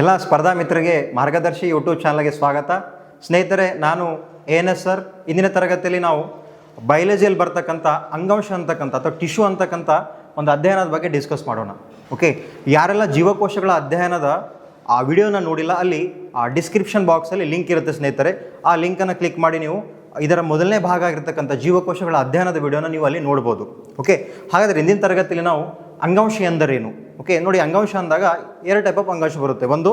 ಎಲ್ಲ ಸ್ಪರ್ಧಾ ಮಿತ್ರರಿಗೆ ಮಾರ್ಗದರ್ಶಿ ಯೂಟ್ಯೂಬ್ ಚಾನಲ್ಗೆ ಸ್ವಾಗತ. ಸ್ನೇಹಿತರೆ, ನಾನು ಎ ಎನ್ ಎಸ್ ಸರ್. ಇಂದಿನ ತರಗತಿಯಲ್ಲಿ ನಾವು ಬಯಾಲಜಿಯಲ್ಲಿ ಬರ್ತಕ್ಕಂಥ ಅಂಗಾಂಶ ಅಂತಕ್ಕಂಥ ಅಥವಾ ಟಿಶ್ಯೂ ಅಂತಕ್ಕಂಥ ಒಂದು ಅಧ್ಯಯನದ ಬಗ್ಗೆ ಡಿಸ್ಕಸ್ ಮಾಡೋಣ. ಓಕೆ? ಯಾರೆಲ್ಲ ಜೀವಕೋಶಗಳ ಅಧ್ಯಯನದ ಆ ವಿಡಿಯೋನ ನೋಡಿಲ್ಲ, ಅಲ್ಲಿ ಆ ಡಿಸ್ಕ್ರಿಪ್ಷನ್ ಬಾಕ್ಸಲ್ಲಿ ಲಿಂಕ್ ಇರುತ್ತೆ ಸ್ನೇಹಿತರೆ. ಆ ಲಿಂಕನ್ನು ಕ್ಲಿಕ್ ಮಾಡಿ ನೀವು ಇದರ ಮೊದಲನೇ ಭಾಗ ಆಗಿರ್ತಕ್ಕಂಥ ಜೀವಕೋಶಗಳ ಅಧ್ಯಯನದ ವಿಡಿಯೋನ ನೀವು ಅಲ್ಲಿ ನೋಡ್ಬೋದು. ಓಕೆ? ಹಾಗಾದರೆ ಇಂದಿನ ತರಗತಿಯಲ್ಲಿ ನಾವು ಅಂಗಾಂಶ ಎಂದರೇನು? ಓಕೆ ನೋಡಿ ಅಂಗಾಂಶ ಅಂದಾಗ ಎರಡು ಟೈಪ್ ಆಫ್ ಅಂಗಾಂಶ ಬರುತ್ತೆ. ಒಂದು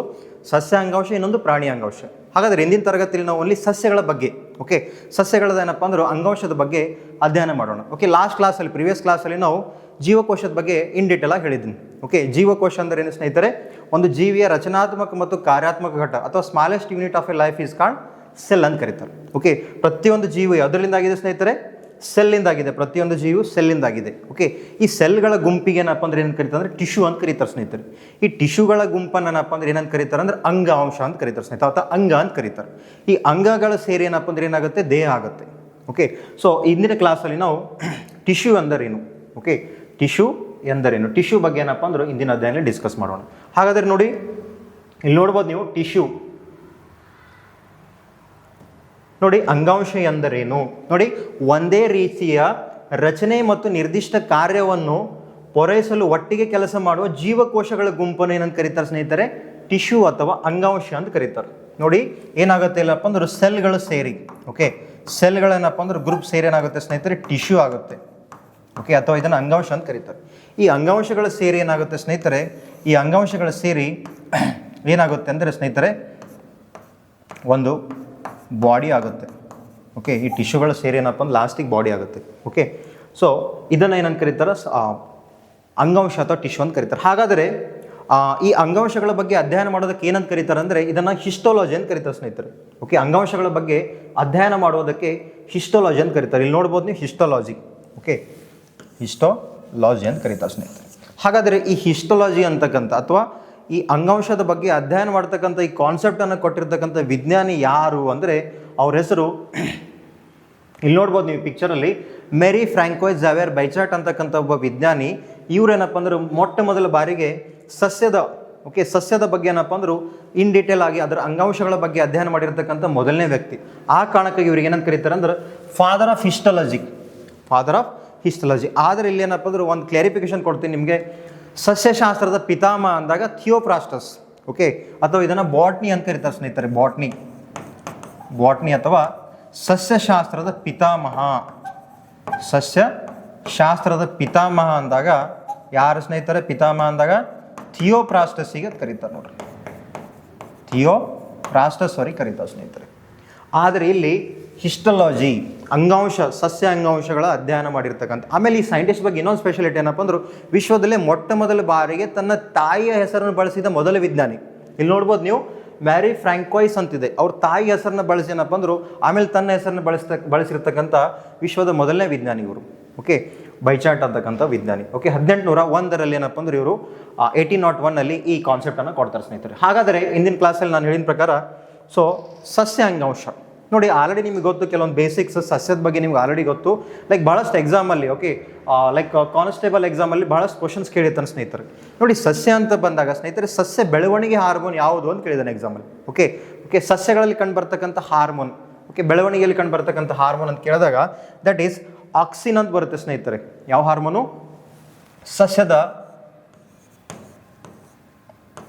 ಸಸ್ಯ ಅಂಗಾಂಶ, ಇನ್ನೊಂದು ಪ್ರಾಣಿ ಅಂಗಾಂಶ. ಹಾಗಾದರೆ ಇಂದಿನ ತರಗತಿಯಲ್ಲಿ ನಾವು ಅಲ್ಲಿ ಸಸ್ಯಗಳ ಬಗ್ಗೆ ಓಕೆ ಸಸ್ಯಗಳದ ಏನಪ್ಪ ಅಂದ್ರೆ ಅಂಗಾಂಶದ ಬಗ್ಗೆ ಅಧ್ಯಯನ ಮಾಡೋಣ. ಓಕೆ ಲಾಸ್ಟ್ ಕ್ಲಾಸಲ್ಲಿ ಪ್ರಿವಿಯಸ್ ಕ್ಲಾಸಲ್ಲಿ ನಾವು ಜೀವಕೋಶದ ಬಗ್ಗೆ ಇನ್ ಡೀಟೇಲ್ ಆಗಿ ಹೇಳಿದ್ದೀನಿ ಓಕೆ ಜೀವಕೋಶ ಅಂದರೆ ಏನು ಸ್ನೇಹಿತರೆ? ಒಂದು ಜೀವಿಯ ರಚನಾತ್ಮಕ ಮತ್ತು ಕಾರ್ಯಾತ್ಮಕ ಘಟ ಅಥವಾ smallest unit of a life is called cell ಅಂತ ಕರೀತಾರೆ. ಓಕೆ ಪ್ರತಿಯೊಂದು ಜೀವಿ ಆಗಿದೆ ಸ್ನೇಹಿತರೆ? ಸೆಲ್ಲಿಂದಾಗಿದೆ, ಪ್ರತಿಯೊಂದು ಜೀವಿಯು ಸೆಲ್ಲಿಂದಾಗಿದೆ. ಓಕೆ ಈ ಸೆಲ್ಗಳ ಗುಂಪಿಗೆ ಏನಪ್ಪ ಅಂದ್ರೆ ಏನಂತ ಕರೀತಾರೆ ಅಂದ್ರೆ ಟಿಶ್ಯೂ ಅಂತ ಕರೀತಾರೆ ಸ್ನೇಹಿತರೆ. ಈ ಟಿಶ್ಯೂಗಳ ಗುಂಪನ್ನು ಏನಪ್ಪ ಅಂದ್ರೆ ಏನಂತ ಕರೀತಾರೆ ಅಂದ್ರೆ ಅಂಗಾಂಶ ಅಂತ ಕರೀತಾರೆ ಸ್ನೇಹಿತ ಅಥವಾ ಅಂಗ ಅಂತ ಕರೀತಾರೆ. ಈ ಅಂಗಗಳ ಸೇರಿ ಏನಪ್ಪ ಅಂದ್ರೆ ಏನಾಗುತ್ತೆ? ದೇಹ ಆಗುತ್ತೆ. ಓಕೆ ಸೊ ಇಂದಿನ ಕ್ಲಾಸಲ್ಲಿ ನಾವು ಟಿಶ್ಯೂ ಅಂದರೇನು ಓಕೆ ಟಿಶ್ಯೂ ಎಂದರೇನು? ಟಿಶ್ಯೂ ಬಗ್ಗೆ ಏನಪ್ಪ ಅಂದ್ರೆ ಇಂದಿನ ಅಧ್ಯಯನ ಡಿಸ್ಕಸ್ ಮಾಡೋಣ. ಹಾಗಾದ್ರೆ ನೋಡಿ, ಇಲ್ಲಿ ನೋಡ್ಬೋದು ನೀವು ಟಿಶ್ಯೂ. ನೋಡಿ ಅಂಗಾಂಶ ಎಂದರೇನು? ನೋಡಿ, ಒಂದೇ ರೀತಿಯ ರಚನೆ ಮತ್ತು ನಿರ್ದಿಷ್ಟ ಕಾರ್ಯವನ್ನು ಪೂರೈಸಲು ಒಟ್ಟಿಗೆ ಕೆಲಸ ಮಾಡುವ ಜೀವಕೋಶಗಳ ಗುಂಪನ್ನು ಏನಂತ ಕರೀತಾರೆ ಸ್ನೇಹಿತರೆ? ಟಿಶ್ಯೂ ಅಥವಾ ಅಂಗಾಂಶ ಅಂತ ಕರೀತಾರೆ. ನೋಡಿ, ಏನಾಗುತ್ತೆ ಇಲ್ಲಪ್ಪ ಅಂದ್ರೆ ಸೆಲ್ಗಳು ಸೇರಿ ಓಕೆ ಸೆಲ್ಗಳೇನಪ್ಪ ಅಂದ್ರೆ ಗ್ರೂಪ್ ಸೇರಿ ಏನಾಗುತ್ತೆ ಸ್ನೇಹಿತರೆ? ಟಿಶ್ಯೂ ಆಗುತ್ತೆ ಓಕೆ ಅಥವಾ ಇದನ್ನು ಅಂಗಾಂಶ ಅಂತ ಕರೀತಾರೆ. ಈ ಅಂಗಾಂಶಗಳ ಸೇರಿ ಏನಾಗುತ್ತೆ ಸ್ನೇಹಿತರೆ? ಈ ಅಂಗಾಂಶಗಳ ಸೇರಿ ಏನಾಗುತ್ತೆ ಅಂದರೆ ಸ್ನೇಹಿತರೆ, ಒಂದು ಬಾಡಿ ಆಗುತ್ತೆ. ಓಕೆ ಈ ಟಿಶ್ಯೂಗಳು ಸೇರಿ ಏನಪ್ಪ ಅಂದ್ರೆ ಲಾಸ್ಟಿಗೆ ಬಾಡಿ ಆಗುತ್ತೆ. ಓಕೆ ಸೊ ಇದನ್ನು ಏನಂತ ಕರೀತಾರೆ? ಅಂಗಾಂಶ ಅಥವಾ ಟಿಶ್ಯೂ ಅಂತ ಕರೀತಾರೆ. ಹಾಗಾದರೆ ಈ ಅಂಗಾಂಶಗಳ ಬಗ್ಗೆ ಅಧ್ಯಯನ ಮಾಡೋದಕ್ಕೆ ಏನಂತ ಕರೀತಾರೆ ಅಂದರೆ ಇದನ್ನು ಹಿಸ್ಟೋಲಜಿ ಅಂತ ಕರೀತಾರೆ ಸ್ನೇಹಿತರೆ. ಓಕೆ ಅಂಗಾಂಶಗಳ ಬಗ್ಗೆ ಅಧ್ಯಯನ ಮಾಡೋದಕ್ಕೆ ಹಿಸ್ಟೋಲಜಿ ಅಂತ ಕರೀತಾರೆ. ಇಲ್ಲಿ ನೋಡ್ಬೋದು ನೀವು ಹಿಸ್ಟೋಲಾಜಿ ಓಕೆ ಹಿಸ್ಟೋಲಾಜಿ ಅಂತ ಕರೀತಾರೆ ಸ್ನೇಹಿತರೆ. ಹಾಗಾದರೆ ಈ ಹಿಸ್ಟೋಲಾಜಿ ಅಂತಕ್ಕಂಥ ಅಥವಾ ಈ ಅಂಗಾಂಶದ ಬಗ್ಗೆ ಅಧ್ಯಯನ ಮಾಡ್ತಕ್ಕಂಥ ಈ ಕಾನ್ಸೆಪ್ಟನ್ನು ಕೊಟ್ಟಿರ್ತಕ್ಕಂಥ ವಿಜ್ಞಾನಿ ಯಾರು ಅಂದರೆ ಅವ್ರ ಹೆಸರು, ಇಲ್ಲಿ ನೋಡ್ಬೋದು ನೀವು ಪಿಕ್ಚರಲ್ಲಿ ಮೇರಿ ಫ್ರಾಂಕೋಯ್ ಜಾವೇರ್ ಬೈಚಾಟ್ ಅಂತಕ್ಕಂಥ ಒಬ್ಬ ವಿಜ್ಞಾನಿ. ಇವರೇನಪ್ಪ ಅಂದ್ರೆ, ಮೊಟ್ಟ ಮೊದಲ ಬಾರಿಗೆ ಸಸ್ಯದ ಓಕೆ ಸಸ್ಯದ ಬಗ್ಗೆ ಏನಪ್ಪ ಅಂದ್ರೂ ಇನ್ ಡೀಟೇಲ್ ಆಗಿ ಅದರ ಅಂಗಾಂಶಗಳ ಬಗ್ಗೆ ಅಧ್ಯಯನ ಮಾಡಿರ್ತಕ್ಕಂಥ ಮೊದಲನೇ ವ್ಯಕ್ತಿ. ಆ ಕಾರಣಕ್ಕಾಗಿ ಇವ್ರಿಗೆ ಏನಂತ ಕರೀತಾರೆ ಅಂದ್ರೆ father of histology father of histology ಆದರೆ ಇಲ್ಲಿ ಏನಪ್ಪ ಅಂದ್ರೆ, ಒಂದು ಕ್ಲಾರಿಫಿಕೇಶನ್ ಕೊಡ್ತೀನಿ ನಿಮಗೆ. ಸಸ್ಯಶಾಸ್ತ್ರದ ಪಿತಾಮ ಅಂದಾಗ ಥಿಯೋಪ್ರಾಸ್ಟಸ್ ಓಕೆ ಅಥವಾ ಇದನ್ನು ಬಾಟ್ನಿ ಅಂತ ಕರೀತಾರೆ ಸ್ನೇಹಿತರೆ, ಬಾಟ್ನಿ. ಬಾಟ್ನಿ ಅಥವಾ ಸಸ್ಯಶಾಸ್ತ್ರದ ಪಿತಾಮಹ. ಸಸ್ಯ ಶಾಸ್ತ್ರದ ಪಿತಾಮಹ ಅಂದಾಗ ಯಾರು ಸ್ನೇಹಿತರೆ? ಪಿತಾಮಹ ಅಂದಾಗ ಥಿಯೋಪ್ರಾಸ್ಟಸ್ಸಿಗೆ ಕರೀತಾರೆ ನೋಡ್ರಿ. ಥಿಯೋ ಪ್ರಾಸ್ಟಸ್ ಅವರಿಗೆ ಕರೀತಾರೆ ಸ್ನೇಹಿತರೆ. ಆದರೆ ಇಲ್ಲಿ ಹಿಸ್ಟಲಾಜಿ ಅಂಗಾಂಶ, ಸಸ್ಯ ಅಂಗಾಂಶಗಳ ಅಧ್ಯಯನ ಮಾಡಿರ್ತಕ್ಕಂಥ ಆಮೇಲೆ ಈ ಸೈಂಟಿಸ್ಟ್ ಬಗ್ಗೆ ಇನ್ನೊಂದು ಸ್ಪೆಷಾಲಿಟಿ ಏನಪ್ಪ ಅಂದ್ರೆ, ವಿಶ್ವದಲ್ಲೇ ಮೊಟ್ಟ ಮೊದಲ ಬಾರಿಗೆ ತನ್ನ ತಾಯಿಯ ಹೆಸರನ್ನು ಬಳಸಿದ ಮೊದಲ ವಿಜ್ಞಾನಿ. ಇಲ್ಲಿ ನೋಡ್ಬೋದು ನೀವು, ಮ್ಯಾರಿ ಫ್ರಾಂಕ್ವಾಯ್ಸ್ ಅಂತಿದೆ. ಅವ್ರ ತಾಯಿ ಹೆಸರನ್ನ ಬಳಸಿ ಏನಪ್ಪ ಅಂದ್ರು, ಆಮೇಲೆ ತನ್ನ ಹೆಸರನ್ನ ಬಳಸ್ತ ಬಳಸಿರ್ತಕ್ಕಂಥ ವಿಶ್ವದ ಮೊದಲನೇ ವಿಜ್ಞಾನಿ ಇವರು. ಓಕೆ ಬೈಚಾಟ್ ಅಂತಕ್ಕಂಥ ವಿಜ್ಞಾನಿ. ಓಕೆ ಹದಿನೆಂಟುನೂರ ಒಂದರಲ್ಲಿ ಏನಪ್ಪ ಅಂದ್ರೆ ಇವರು ಏಯ್ಟಿ ನಾಟ್ ಒನ್ನಲ್ಲಿ ಈ ಕಾನ್ಸೆಪ್ಟನ್ನು ಕೊಡ್ತಾರೆ ಸ್ನೇಹಿತರೆ. ಹಾಗಾದರೆ ಇಂದಿನ ಕ್ಲಾಸಲ್ಲಿ ನಾನು ಹೇಳಿದ ಪ್ರಕಾರ ಸೊ ಸಸ್ಯ ಅಂಗಾಂಶ. ನೋಡಿ ಆಲ್ರೆಡಿ ನಿಮಗೆ ಗೊತ್ತು, ಕೆಲವೊಂದು ಬೇಸಿಕ್ಸ್ ಸಸ್ಯದ ಬಗ್ಗೆ ನಿಮ್ಗೆ ಆಲ್ರೆಡಿ ಗೊತ್ತು. ಲೈಕ್ ಭಾಳಷ್ಟು ಎಕ್ಸಾಮಲ್ಲಿ ಓಕೆ ಲೈಕ್ ಕಾನ್ಸ್ಟೇಬಲ್ ಎಕ್ಸಾಮಲ್ಲಿ ಭಾಳಷ್ಟು ಕ್ವಶನ್ಸ್ ಕೇಳಿರ್ತಾನೆ ಸ್ನೇಹಿತರೆ. ನೋಡಿ, ಸಸ್ಯ ಅಂತ ಬಂದಾಗ, ಸ್ನೇಹಿತರೆ, ಸಸ್ಯ ಬೆಳವಣಿಗೆ ಹಾರ್ಮೋನ್ ಯಾವುದು ಅಂತ ಕೇಳಿದಾನೆ ಎಕ್ಸಾಮಲ್ಲಿ ಓಕೆ ಓಕೆ ಸಸ್ಯಗಳಲ್ಲಿ ಕಂಡು ಬರ್ತಕ್ಕಂಥ ಹಾರ್ಮೋನ್ ಓಕೆ ಬೆಳವಣಿಗೆಯಲ್ಲಿ ಕಂಡು ಬರ್ತಕ್ಕಂಥ ಹಾರ್ಮೋನ್ ಅಂತ ಕೇಳಿದಾಗ ದಟ್ ಈಸ್ ಆಕ್ಸಿನ್ ಅಂತ ಬರುತ್ತೆ ಸ್ನೇಹಿತರೆ. ಯಾವ ಹಾರ್ಮೋನು ಸಸ್ಯದ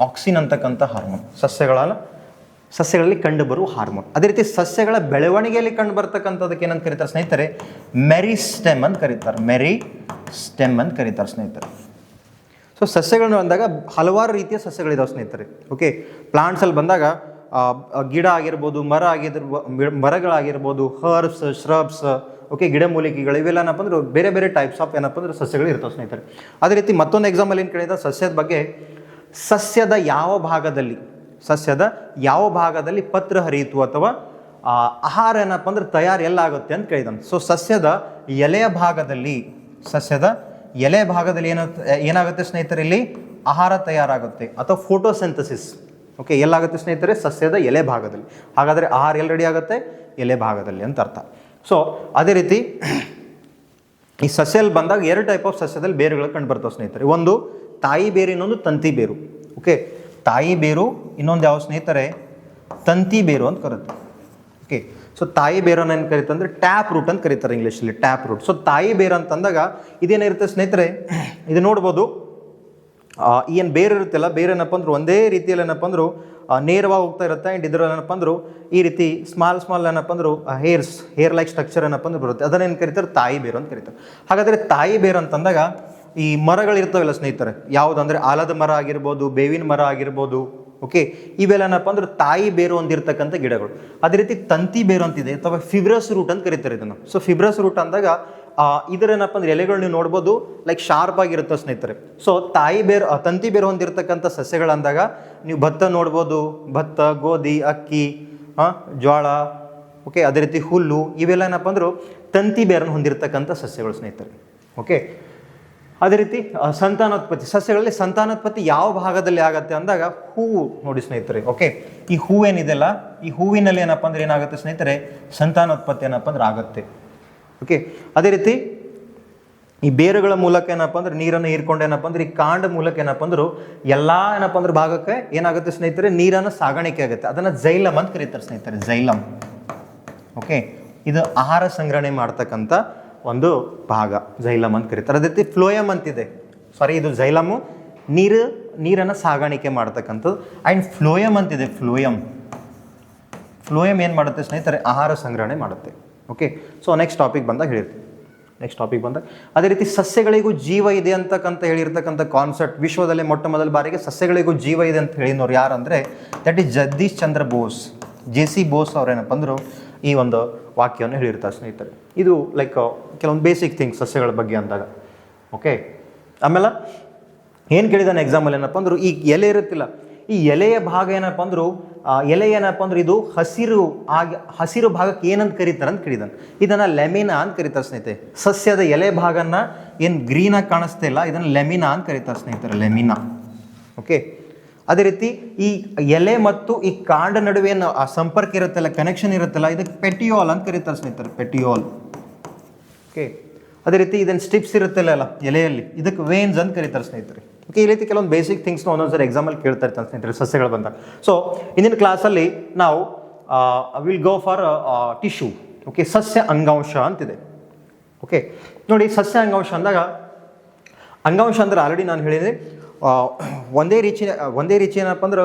ಆಕ್ಸಿನ್ ಅಂತಕ್ಕಂಥ ಹಾರ್ಮೋನ್ ಸಸ್ಯಗಳ ಸಸ್ಯಗಳಲ್ಲಿ ಕಂಡುಬರುವ ಹಾರ್ಮೋನ್. ಅದೇ ರೀತಿ ಸಸ್ಯಗಳ ಬೆಳವಣಿಗೆಯಲ್ಲಿ ಕಂಡು ಬರ್ತಕ್ಕಂಥದಕ್ಕೆ ಏನಂತ ಕರೀತಾರೆ ಸ್ನೇಹಿತರೆ? ಮೆರಿ ಸ್ಟೆಮ್ ಅಂತ ಕರೀತಾರೆ. ಮೆರಿ ಸ್ಟೆಮ್ ಅಂತ ಕರೀತಾರೆ ಸ್ನೇಹಿತರೆ. ಸೊ ಸಸ್ಯಗಳನ್ನು ಬಂದಾಗ ಹಲವಾರು ರೀತಿಯ ಸಸ್ಯಗಳಿದಾವೆ ಸ್ನೇಹಿತರೆ. ಓಕೆ ಪ್ಲಾಂಟ್ಸಲ್ಲಿ ಬಂದಾಗ ಗಿಡ ಆಗಿರ್ಬೋದು, ಮರ ಆಗಿರ್ಬೋ, ಮರಗಳಾಗಿರ್ಬೋದು ಹರ್ಬ್ಸ್ ಶ್ರಬ್ಸ್ ಓಕೆ ಗಿಡಮೂಲಿಕೆಗಳು ಇವೆಲ್ಲ ಏನಪ್ಪ ಅಂದ್ರೆ ಬೇರೆ ಬೇರೆ ಟೈಪ್ಸ್ ಆಫ್ ಏನಪ್ಪ ಅಂದ್ರೆ ಸಸ್ಯಗಳು ಇರ್ತಾವೆ ಸ್ನೇಹಿತರೆ. ಅದೇ ರೀತಿ ಮತ್ತೊಂದು ಎಕ್ಸಾಂಪಲ್ ಏನು ಕೇಳಿದ ಸಸ್ಯದ ಬಗ್ಗೆ, ಸಸ್ಯದ ಯಾವ ಭಾಗದಲ್ಲಿ ಸಸ್ಯದ ಯಾವ ಭಾಗದಲ್ಲಿ ಪತ್ರ ಹರಿಯಿತು ಅಥವಾ ಆಹಾರ ಏನಪ್ಪ ಅಂದ್ರೆ ತಯಾರು ಎಲ್ಲಾಗುತ್ತೆ ಅಂತ ಕೇಳಿದಾನೆ. ಸೊ ಸಸ್ಯದ ಎಲೆಯ ಭಾಗದಲ್ಲಿ, ಸಸ್ಯದ ಎಲೆ ಭಾಗದಲ್ಲಿ ಏನ, ಏನಾಗುತ್ತೆ ಸ್ನೇಹಿತರೆ ಇಲ್ಲಿ? ಆಹಾರ ತಯಾರಾಗುತ್ತೆ ಅಥವಾ ಫೋಟೋಸೆಂಥಸಿಸ್ ಓಕೆ ಎಲ್ಲಾಗುತ್ತೆ ಸ್ನೇಹಿತರೆ? ಸಸ್ಯದ ಎಲೆ ಭಾಗದಲ್ಲಿ. ಹಾಗಾದರೆ ಆಹಾರ ಎಲ್ಲಿ ರೆಡಿ ಆಗುತ್ತೆ? ಎಲೆ ಭಾಗದಲ್ಲಿ ಅಂತ ಅರ್ಥ. ಸೊ ಅದೇ ರೀತಿ ಈ ಸಸ್ಯಲ್ಲಿ ಬಂದಾಗ ಎರಡು ಟೈಪ್ ಆಫ್ ಸಸ್ಯದಲ್ಲಿ ಬೇರುಗಳು ಕಂಡು ಬರ್ತಾವೆ ಸ್ನೇಹಿತರೆ. ಒಂದು ತಾಯಿ ಬೇರು, ಇನ್ನೊಂದು ತಂತಿ ಬೇರು. ಓಕೆ ತಾಯಿ ಬೇರು, ಇನ್ನೊಂದು ಯಾವ ಸ್ನೇಹಿತರೆ, ತಂತಿ ಬೇರು ಅಂತ ಕರೀತಾರೆ ಓಕೆ ಸೊ ತಾಯಿ ಬೇರು ಏನು ಕರೀತಾರೆ ಅಂದರೆ ಟ್ಯಾಪ್ ರೂಟ್ ಅಂತ ಕರೀತಾರೆ ಇಂಗ್ಲೀಷಲ್ಲಿ ಟ್ಯಾಪ್ ರೂಟ್ ಸೊ ತಾಯಿ ಬೇರು ಅಂತಂದಾಗ ಇದೇನಿರುತ್ತೆ ಸ್ನೇಹಿತರೆ? ಇದು ನೋಡ್ಬೋದು. ಏನು ಬೇರೆ ಇರುತ್ತಲ್ಲ, ಬೇರೆ ಏನಪ್ಪ ಅಂದ್ರೆ, ಒಂದೇ ರೀತಿಯಲ್ಲಿ ಏನಪ್ಪ ಅಂದ್ರು ನೇರವಾಗಿ ಹೋಗ್ತಾ ಇರುತ್ತೆ. ಆ್ಯಂಡ್ ಇದರಲ್ಲಿ ಏನಪ್ಪ ಅಂದ್ರು, ಈ ರೀತಿ ಸ್ಮಾಲ್ ಸ್ಮಾಲ್ ಏನಪ್ಪ ಅಂದ್ರು ಹೇರ್ಸ್ ಹೇರ್ ಲೈಕ್ ಸ್ಟ್ರಕ್ಚರ್ ಏನಪ್ಪ ಅಂದ್ರೆ ಬರುತ್ತೆ. ಅದನ್ನೇನು ಕರೀತಾರೆ? ತಾಯಿ ಬೇರು ಅಂತ ಕರೀತಾರೆ. ಹಾಗಾದರೆ ತಾಯಿ ಬೇರು ಅಂತಂದಾಗ ಈ ಮರಗಳಿರ್ತಾವಲ್ಲ ಸ್ನೇಹಿತರೆ, ಯಾವುದಂದ್ರೆ ಆಲದ ಮರ ಆಗಿರ್ಬೋದು, ಬೇವಿನ ಮರ ಆಗಿರ್ಬೋದು ಓಕೆ ಇವೆಲ್ಲ ಏನಪ್ಪ ಅಂದ್ರೆ ತಾಯಿ ಬೇರು ಹೊಂದಿರತಕ್ಕಂಥ ಗಿಡಗಳು. ಅದೇ ರೀತಿ ತಂತಿ ಬೇರು ಅಂತಿದೆ, ಅಥವಾ ಫಿಬ್ರಸ್ ರೂಟ್ ಅಂತ ಕರೀತಾರೆ ಇದನ್ನು. ಸೊ ಫಿಬ್ರಸ್ ರೂಟ್ ಅಂದಾಗ ಇದರ ಏನಪ್ಪ ಅಂದ್ರೆ ಎಲೆಗಳು ನೀವು ನೋಡ್ಬೋದು ಲೈಕ್ ಶಾರ್ಪ್ ಆಗಿರುತ್ತೆ ಸ್ನೇಹಿತರೆ. ಸೊ ತಾಯಿ ಬೇರು ತಂತಿ ಬೇರು ಹೊಂದಿರತಕ್ಕಂಥ ಸಸ್ಯಗಳಂದಾಗ, ನೀವು ಭತ್ತ ನೋಡ್ಬೋದು, ಭತ್ತ, ಗೋಧಿ, ಅಕ್ಕಿ ಜೋಳ ಓಕೆ ಅದೇ ರೀತಿ ಹುಲ್ಲು, ಇವೆಲ್ಲ ಏನಪ್ಪ ಅಂದ್ರೆ ತಂತಿ ಬೇರನ್ನು ಹೊಂದಿರತಕ್ಕಂಥ ಸಸ್ಯಗಳು ಸ್ನೇಹಿತರೆ ಓಕೆ ಅದೇ ರೀತಿ ಸಂತಾನೋತ್ಪತ್ತಿ, ಸಸ್ಯಗಳಲ್ಲಿ ಸಂತಾನೋತ್ಪತ್ತಿ ಯಾವ ಭಾಗದಲ್ಲಿ ಆಗತ್ತೆ ಅಂದಾಗ ಹೂವು ನೋಡಿ ಸ್ನೇಹಿತರೆ ಓಕೆ ಈ ಹೂವೇನಿದೆಲ್ಲ ಈ ಹೂವಿನಲ್ಲಿ ಏನಪ್ಪ ಅಂದ್ರೆ ಏನಾಗುತ್ತೆ ಸ್ನೇಹಿತರೆ? ಸಂತಾನೋತ್ಪತ್ತಿ ಏನಪ್ಪ ಅಂದ್ರೆ ಆಗುತ್ತೆ ಓಕೆ ಅದೇ ರೀತಿ, ಈ ಬೇರುಗಳ ಮೂಲಕ ಏನಪ್ಪ ಅಂದ್ರೆ ನೀರನ್ನು ಹೀರ್ಕೊಂಡು ಏನಪ್ಪ ಅಂದ್ರೆ ಈ ಕಾಂಡ ಮೂಲಕ ಏನಪ್ಪ ಅಂದ್ರು ಎಲ್ಲ ಏನಪ್ಪ ಅಂದ್ರೆ ಭಾಗಕ್ಕೆ ಏನಾಗುತ್ತೆ ಸ್ನೇಹಿತರೆ? ನೀರನ್ನು ಸಾಗಾಣಿಕೆ ಆಗುತ್ತೆ. ಅದನ್ನ ಜೈಲಮ್ ಅಂತ ಕರೀತಾರೆ ಸ್ನೇಹಿತರೆ ಜೈಲಮ್ ಓಕೆ ಇದು ಆಹಾರ ಸಂಗ್ರಹಣೆ ಮಾಡ್ತಕ್ಕಂಥ ಒಂದು ಭಾಗ ಜೈಲಮ್ ಅಂತ ಕರೀತಾರೆ. ಅದೇ ರೀತಿ ಫ್ಲೋಯಮ್ ಅಂತಿದೆ. ಸಾರಿ ಇದು ಜೈಲಮು. ನೀರು, ನೀರನ್ನು ಸಾಗಾಣಿಕೆ ಮಾಡ್ತಕ್ಕಂಥದ್ದು. ಆ್ಯಂಡ್ ಫ್ಲೋಯಮ್ ಅಂತಿದೆ ಫ್ಲೋಯಮ್ ಫ್ಲೋಯಮ್ ಏನು ಮಾಡುತ್ತೆ ಸ್ನೇಹಿತರೆ? ಆಹಾರ ಸಂಗ್ರಹಣೆ ಮಾಡುತ್ತೆ. ಓಕೆ ಸೊ ನೆಕ್ಸ್ಟ್ ಟಾಪಿಕ್ ಬಂದಾಗ ಹೇಳಿರ್ತೀವಿ ನೆಕ್ಸ್ಟ್ ಟಾಪಿಕ್ ಬಂದಾಗ, ಅದೇ ರೀತಿ ಸಸ್ಯಗಳಿಗೂ ಜೀವ ಇದೆ ಅಂತಕ್ಕಂಥ ಹೇಳಿರ್ತಕ್ಕಂಥ ಕಾನ್ಸೆಪ್ಟ್ ವಿಶ್ವದಲ್ಲೇ ಮೊಟ್ಟ ಮೊದಲ ಬಾರಿಗೆ ಸಸ್ಯಗಳಿಗೂ ಜೀವ ಇದೆ ಅಂತ ಹೇಳಿದವ್ರು ಯಾರು ಅಂದರೆ that is Jagadish Chandra Bose. J C Bose ಅವ್ರೇನಪ್ಪ ಅಂದರು, ಈ ಒಂದು ವಾಕ್ಯವನ್ನು ಹೇಳಿರ್ತಾರೆ ಸ್ನೇಹಿತರೆ. ಇದು ಲೈಕ್ ಕೆಲವೊಂದು ಬೇಸಿಕ್ ಥಿಂಗ್ಸ್ ಸಸ್ಯಗಳ ಬಗ್ಗೆ ಅಂದಾಗ. ಓಕೆ ಆಮೇಲೆ ಏನು ಕೇಳಿದಾನೆ ಎಕ್ಸಾಂಪಲ್ ಏನಪ್ಪ ಅಂದರು, ಈ ಎಲೆ ಇರುತ್ತಿಲ್ಲ, ಈ ಎಲೆಯ ಭಾಗ ಏನಪ್ಪ ಅಂದ್ರೂ ಎಲೆ ಏನಪ್ಪ ಅಂದ್ರೆ, ಇದು ಹಸಿರು ಆಗಿ, ಹಸಿರು ಭಾಗಕ್ಕೆ ಏನಂತ ಕರೀತಾರೆ ಅಂತ ಕೇಳಿದಾನೆ. ಇದನ್ನ ಲೆಮಿನಾ ಅಂತ ಕರೀತಾರೆ ಸ್ನೇಹಿತರೆ. ಸಸ್ಯದ ಎಲೆ ಭಾಗನ ಏನು ಗ್ರೀನಾಗಿ ಕಾಣಿಸ್ತಾ ಇಲ್ಲ, ಇದನ್ನ ಲೆಮಿನಾ ಅಂತ ಕರೀತಾರೆ ಸ್ನೇಹಿತರೆ ಲೆಮಿನಾ ಓಕೆ ಅದೇ ರೀತಿ ಈ ಎಲೆ ಮತ್ತು ಈ ಕಾಂಡ ನಡುವೆ ಆ ಸಂಪರ್ಕ ಇರುತ್ತಲ್ಲ ಕನೆಕ್ಷನ್ ಇರುತ್ತಲ್ಲ, ಇದಕ್ಕೆ ಪೆಟಿಯೋಲ್ ಅಂತ ಕರೀತಾರೆ ಸ್ನೇಹಿತರೆ ಪೆಟಿಯೋಲ್ ಓಕೆ ಅದೇ ರೀತಿ ಇದನ್ನು ಸ್ಟಿಪ್ಸ್ ಇರುತ್ತಲ್ಲ ಎಲೆಯಲ್ಲಿ, ಇದಕ್ಕೆ ವೇನ್ಸ್ ಅಂತ ಕರೀತಾರೆ ಸ್ನೇಹಿತರೆ. ಓಕೆ ಈ ರೀತಿ ಕೆಲವೊಂದು ಬೇಸಿಕ್ ಥಿಂಗ್ಸ್ನ ಒಂದೊಂದ್ಸರಿ ಎಕ್ಸಾಮಲ್ಲಿ ಕೇಳ್ತಾ ಇರ್ತಾರೆ ಸ್ನೇಹಿತರೆ, ಸಸ್ಯಗಳು ಬಂದಾಗ. ಸೊ ಇಂದಿನ ಕ್ಲಾಸಲ್ಲಿ ನಾವು will go for tissue okay ಸಸ್ಯ ಅಂಗಾಂಶ ಅಂತಿದೆ. ಓಕೆ ನೋಡಿ, ಸಸ್ಯ ಅಂಗಾಂಶ ಅಂದಾಗ, ಅಂಗಾಂಶ ಅಂದ್ರೆ ಆಲ್ರೆಡಿ ನಾನು ಹೇಳಿದೆ ಒಂದೇ ರೀತಿ ಒಂದೇ ರೀತಿ ಏನಪ್ಪ ಅಂದ್ರೆ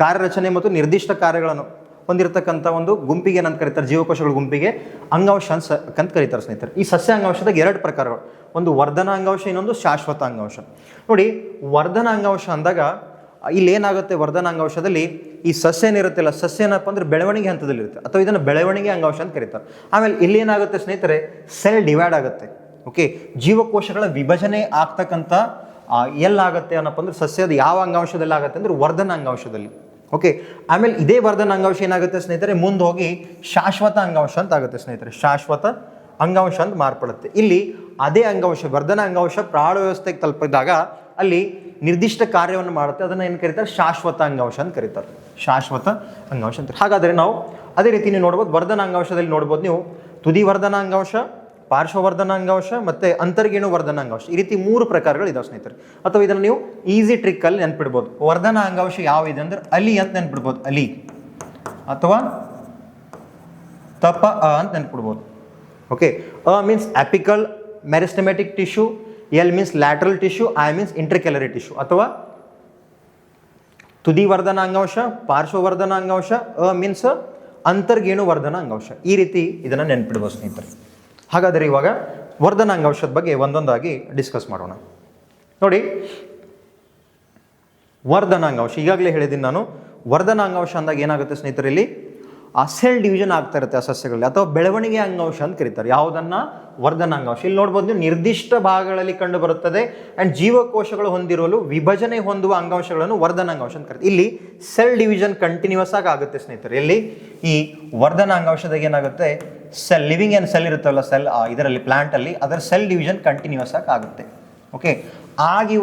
ಕಾರ್ಯರಚನೆ ಮತ್ತು ನಿರ್ದಿಷ್ಟ ಕಾರ್ಯಗಳನ್ನು ಹೊಂದಿರತಕ್ಕಂಥ ಒಂದು ಗುಂಪಿಗೆ ಏನಂತ ಕರೀತಾರೆ, ಜೀವಕೋಶಗಳ ಗುಂಪಿಗೆ ಅಂಗಾಂಶ ಅಂತ ಕರೀತಾರೆ ಸ್ನೇಹಿತರೆ. ಈ ಸಸ್ಯ ಅಂಗಾಂಶದಾಗ ಎರಡು ಪ್ರಕಾರಗಳು. ಒಂದು ವರ್ಧನ ಅಂಗಾಂಶ, ಇನ್ನೊಂದು ಶಾಶ್ವತ ಅಂಗಾಂಶ. ನೋಡಿ, ವರ್ಧನ ಅಂಗಾಂಶ ಅಂದಾಗ ಇಲ್ಲಿ ಏನಾಗುತ್ತೆ? ವರ್ಧನ ಅಂಗಾಂಶದಲ್ಲಿ ಈ ಸಸ್ಯ ಏನಿರುತ್ತಲ್ಲ, ಸಸ್ಯ ಏನಪ್ಪ ಅಂದ್ರೆ ಬೆಳವಣಿಗೆ ಹಂತದಲ್ಲಿರುತ್ತೆ ಅಥವಾ ಇದನ್ನು ಬೆಳವಣಿಗೆ ಅಂಗಾಂಶ ಅಂತ ಕರೀತಾರೆ. ಆಮೇಲೆ ಇಲ್ಲಿ ಏನಾಗುತ್ತೆ ಸ್ನೇಹಿತರೆ? ಸೆಲ್ ಡಿವೈಡ್ ಆಗುತ್ತೆ. ಓಕೆ? ಜೀವಕೋಶಗಳ ವಿಭಜನೆ ಆಗ್ತಕ್ಕಂಥ ಎಲ್ಲಾಗತ್ತೆ ಅನ್ನಪ್ಪ ಅಂದ್ರೆ ಸಸ್ಯದ ಯಾವ ಅಂಗಾಂಶದಲ್ಲಿ ಆಗುತ್ತೆ ಅಂದ್ರೆ ವರ್ಧನ ಅಂಗಾಂಶದಲ್ಲಿ. ಓಕೆ ಆಮೇಲೆ ಇದೇ ವರ್ಧನ ಅಂಗಾಂಶ ಏನಾಗುತ್ತೆ ಸ್ನೇಹಿತರೆ? ಮುಂದೆ ಹೋಗಿ ಶಾಶ್ವತ ಅಂಗಾಂಶ ಅಂತ ಆಗುತ್ತೆ ಸ್ನೇಹಿತರೆ. ಶಾಶ್ವತ ಅಂಗಾಂಶ ಅಂತ ಮಾರ್ಪಡುತ್ತೆ. ಇಲ್ಲಿ ಅದೇ ಅಂಗಾಂಶ, ವರ್ಧನ ಅಂಗಾಂಶ ಪ್ರಾಣ ವ್ಯವಸ್ಥೆಗೆ ತಲುಪಿದಾಗ ಅಲ್ಲಿ ನಿರ್ದಿಷ್ಟ ಕಾರ್ಯವನ್ನು ಮಾಡುತ್ತೆ. ಅದನ್ನು ಏನು ಕರೀತಾರೆ? ಶಾಶ್ವತ ಅಂಗಾಂಶ ಅಂತ ಕರೀತಾರೆ. ಶಾಶ್ವತ ಅಂಗಾಂಶ ಅಂತ ಹಾಗಾದರೆ ನಾವು ಅದೇ ರೀತಿ ನೀವು ನೋಡ್ಬೋದು, ವರ್ಧನ ಅಂಗಾಂಶದಲ್ಲಿ ನೋಡ್ಬೋದು ನೀವು ತುದಿ ವರ್ಧನ ಅಂಗಾಂಶ ಪಾರ್ಶ್ವವರ್ಧನ ಅಂಗಾಂಶ ಮತ್ತು ಅಂತರ್ಗೇಣು ವರ್ಧನಾಂಗಾಂಶ ಈ ರೀತಿ ಮೂರು ಪ್ರಕಾರಗಳು ಇದಾವೆ ಸ್ನೇಹಿತರೆ. ಅಥವಾ ಇದನ್ನು ನೀವು ಈಸಿ ಟ್ರಿಕ್ಕಲ್ಲಿ ನೆನ್ಪಿಡ್ಬೋದು. ವರ್ಧನ ಅಂಗಾಂಶ ಯಾವ ಇದೆ ಅಂದ್ರೆ ಅಲಿ ಅಂತ ನೆನ್ಪಿಡ್ಬೋದು. ಅಲಿ ಅಥವಾ ತಪ ಅ ಅಂತ ನೆನ್ಪಿಡ್ಬೋದು. Okay A means apical meristematic tissue L means lateral tissue I means intercalary tissue ಅಥವಾ ತುದಿ ವರ್ಧನ ಅಂಗಾಂಶ ಪಾರ್ಶ್ವವರ್ಧನ ಅಂಗಾಂಶ ಅ ಮೀನ್ಸ್ ಅಂತರ್ಗೇಣು ವರ್ಧನ ಅಂಗಾಂಶ ಈ ರೀತಿ ಇದನ್ನು ನೆನ್ಪಿಡ್ಬೋದು ಸ್ನೇಹಿತರೆ. ಹಾಗಾದರೆ ಇವಾಗ ವರ್ಧನಾಂಗ ಔಷಧದ ಬಗ್ಗೆ ಒಂದೊಂದಾಗಿ ಡಿಸ್ಕಸ್ ಮಾಡೋಣ. ನೋಡಿ, ವರ್ಧನಾಂಗ ಔಷಧ, ಈಗಾಗಲೇ ಹೇಳಿದ್ದೀನಿ ನಾನು ವರ್ಧನಾಂಗಾಂಶ ಅಂದಾಗ ಏನಾಗುತ್ತೆ ಸ್ನೇಹಿತರೆ ಇಲ್ಲಿ? ಆ ಸೆಲ್ ಡಿವಿಷನ್ ಆಗ್ತಾ ಇರುತ್ತೆ ಆ ಸಸ್ಯಗಳಲ್ಲಿ. ಅಥವಾ ಬೆಳವಣಿಗೆ ಅಂಗಾಂಶ ಅಂತ ಕರೀತಾರೆ. ಯಾವುದನ್ನ? ವರ್ಧನ ಅಂಗಾಂಶ. ಇಲ್ಲಿ ನೋಡ್ಬೋದು ನಿರ್ದಿಷ್ಟ ಭಾಗಗಳಲ್ಲಿ ಕಂಡು ಬರುತ್ತದೆ ಆ್ಯಂಡ್ ಜೀವಕೋಶಗಳು ಹೊಂದಿರಲು ವಿಭಜನೆ ಹೊಂದುವ ಅಂಗಾಂಶಗಳನ್ನು ವರ್ಧನ ಅಂಗಾಂಶ ಅಂತ ಕರೀತಾರೆ. ಇಲ್ಲಿ ಸೆಲ್ ಡಿವಿಷನ್ ಕಂಟಿನ್ಯೂಸ್ ಆಗಿ ಆಗುತ್ತೆ ಸ್ನೇಹಿತರೆ. ಇಲ್ಲಿ ಈ ವರ್ಧನ ಅಂಗಾಂಶದಾಗ ಏನಾಗುತ್ತೆ? ಸೆಲ್ ಲಿವಿಂಗ್ ಏನು ಸೆಲ್ ಇರುತ್ತಲ್ಲ, ಸೆಲ್ ಇದರಲ್ಲಿ ಪ್ಲಾಂಟಲ್ಲಿ ಅದರ ಸೆಲ್ ಡಿವಿಷನ್ ಕಂಟಿನ್ಯೂಸ್ ಆಗಿ ಆಗುತ್ತೆ. ಓಕೆ ಆಗಿ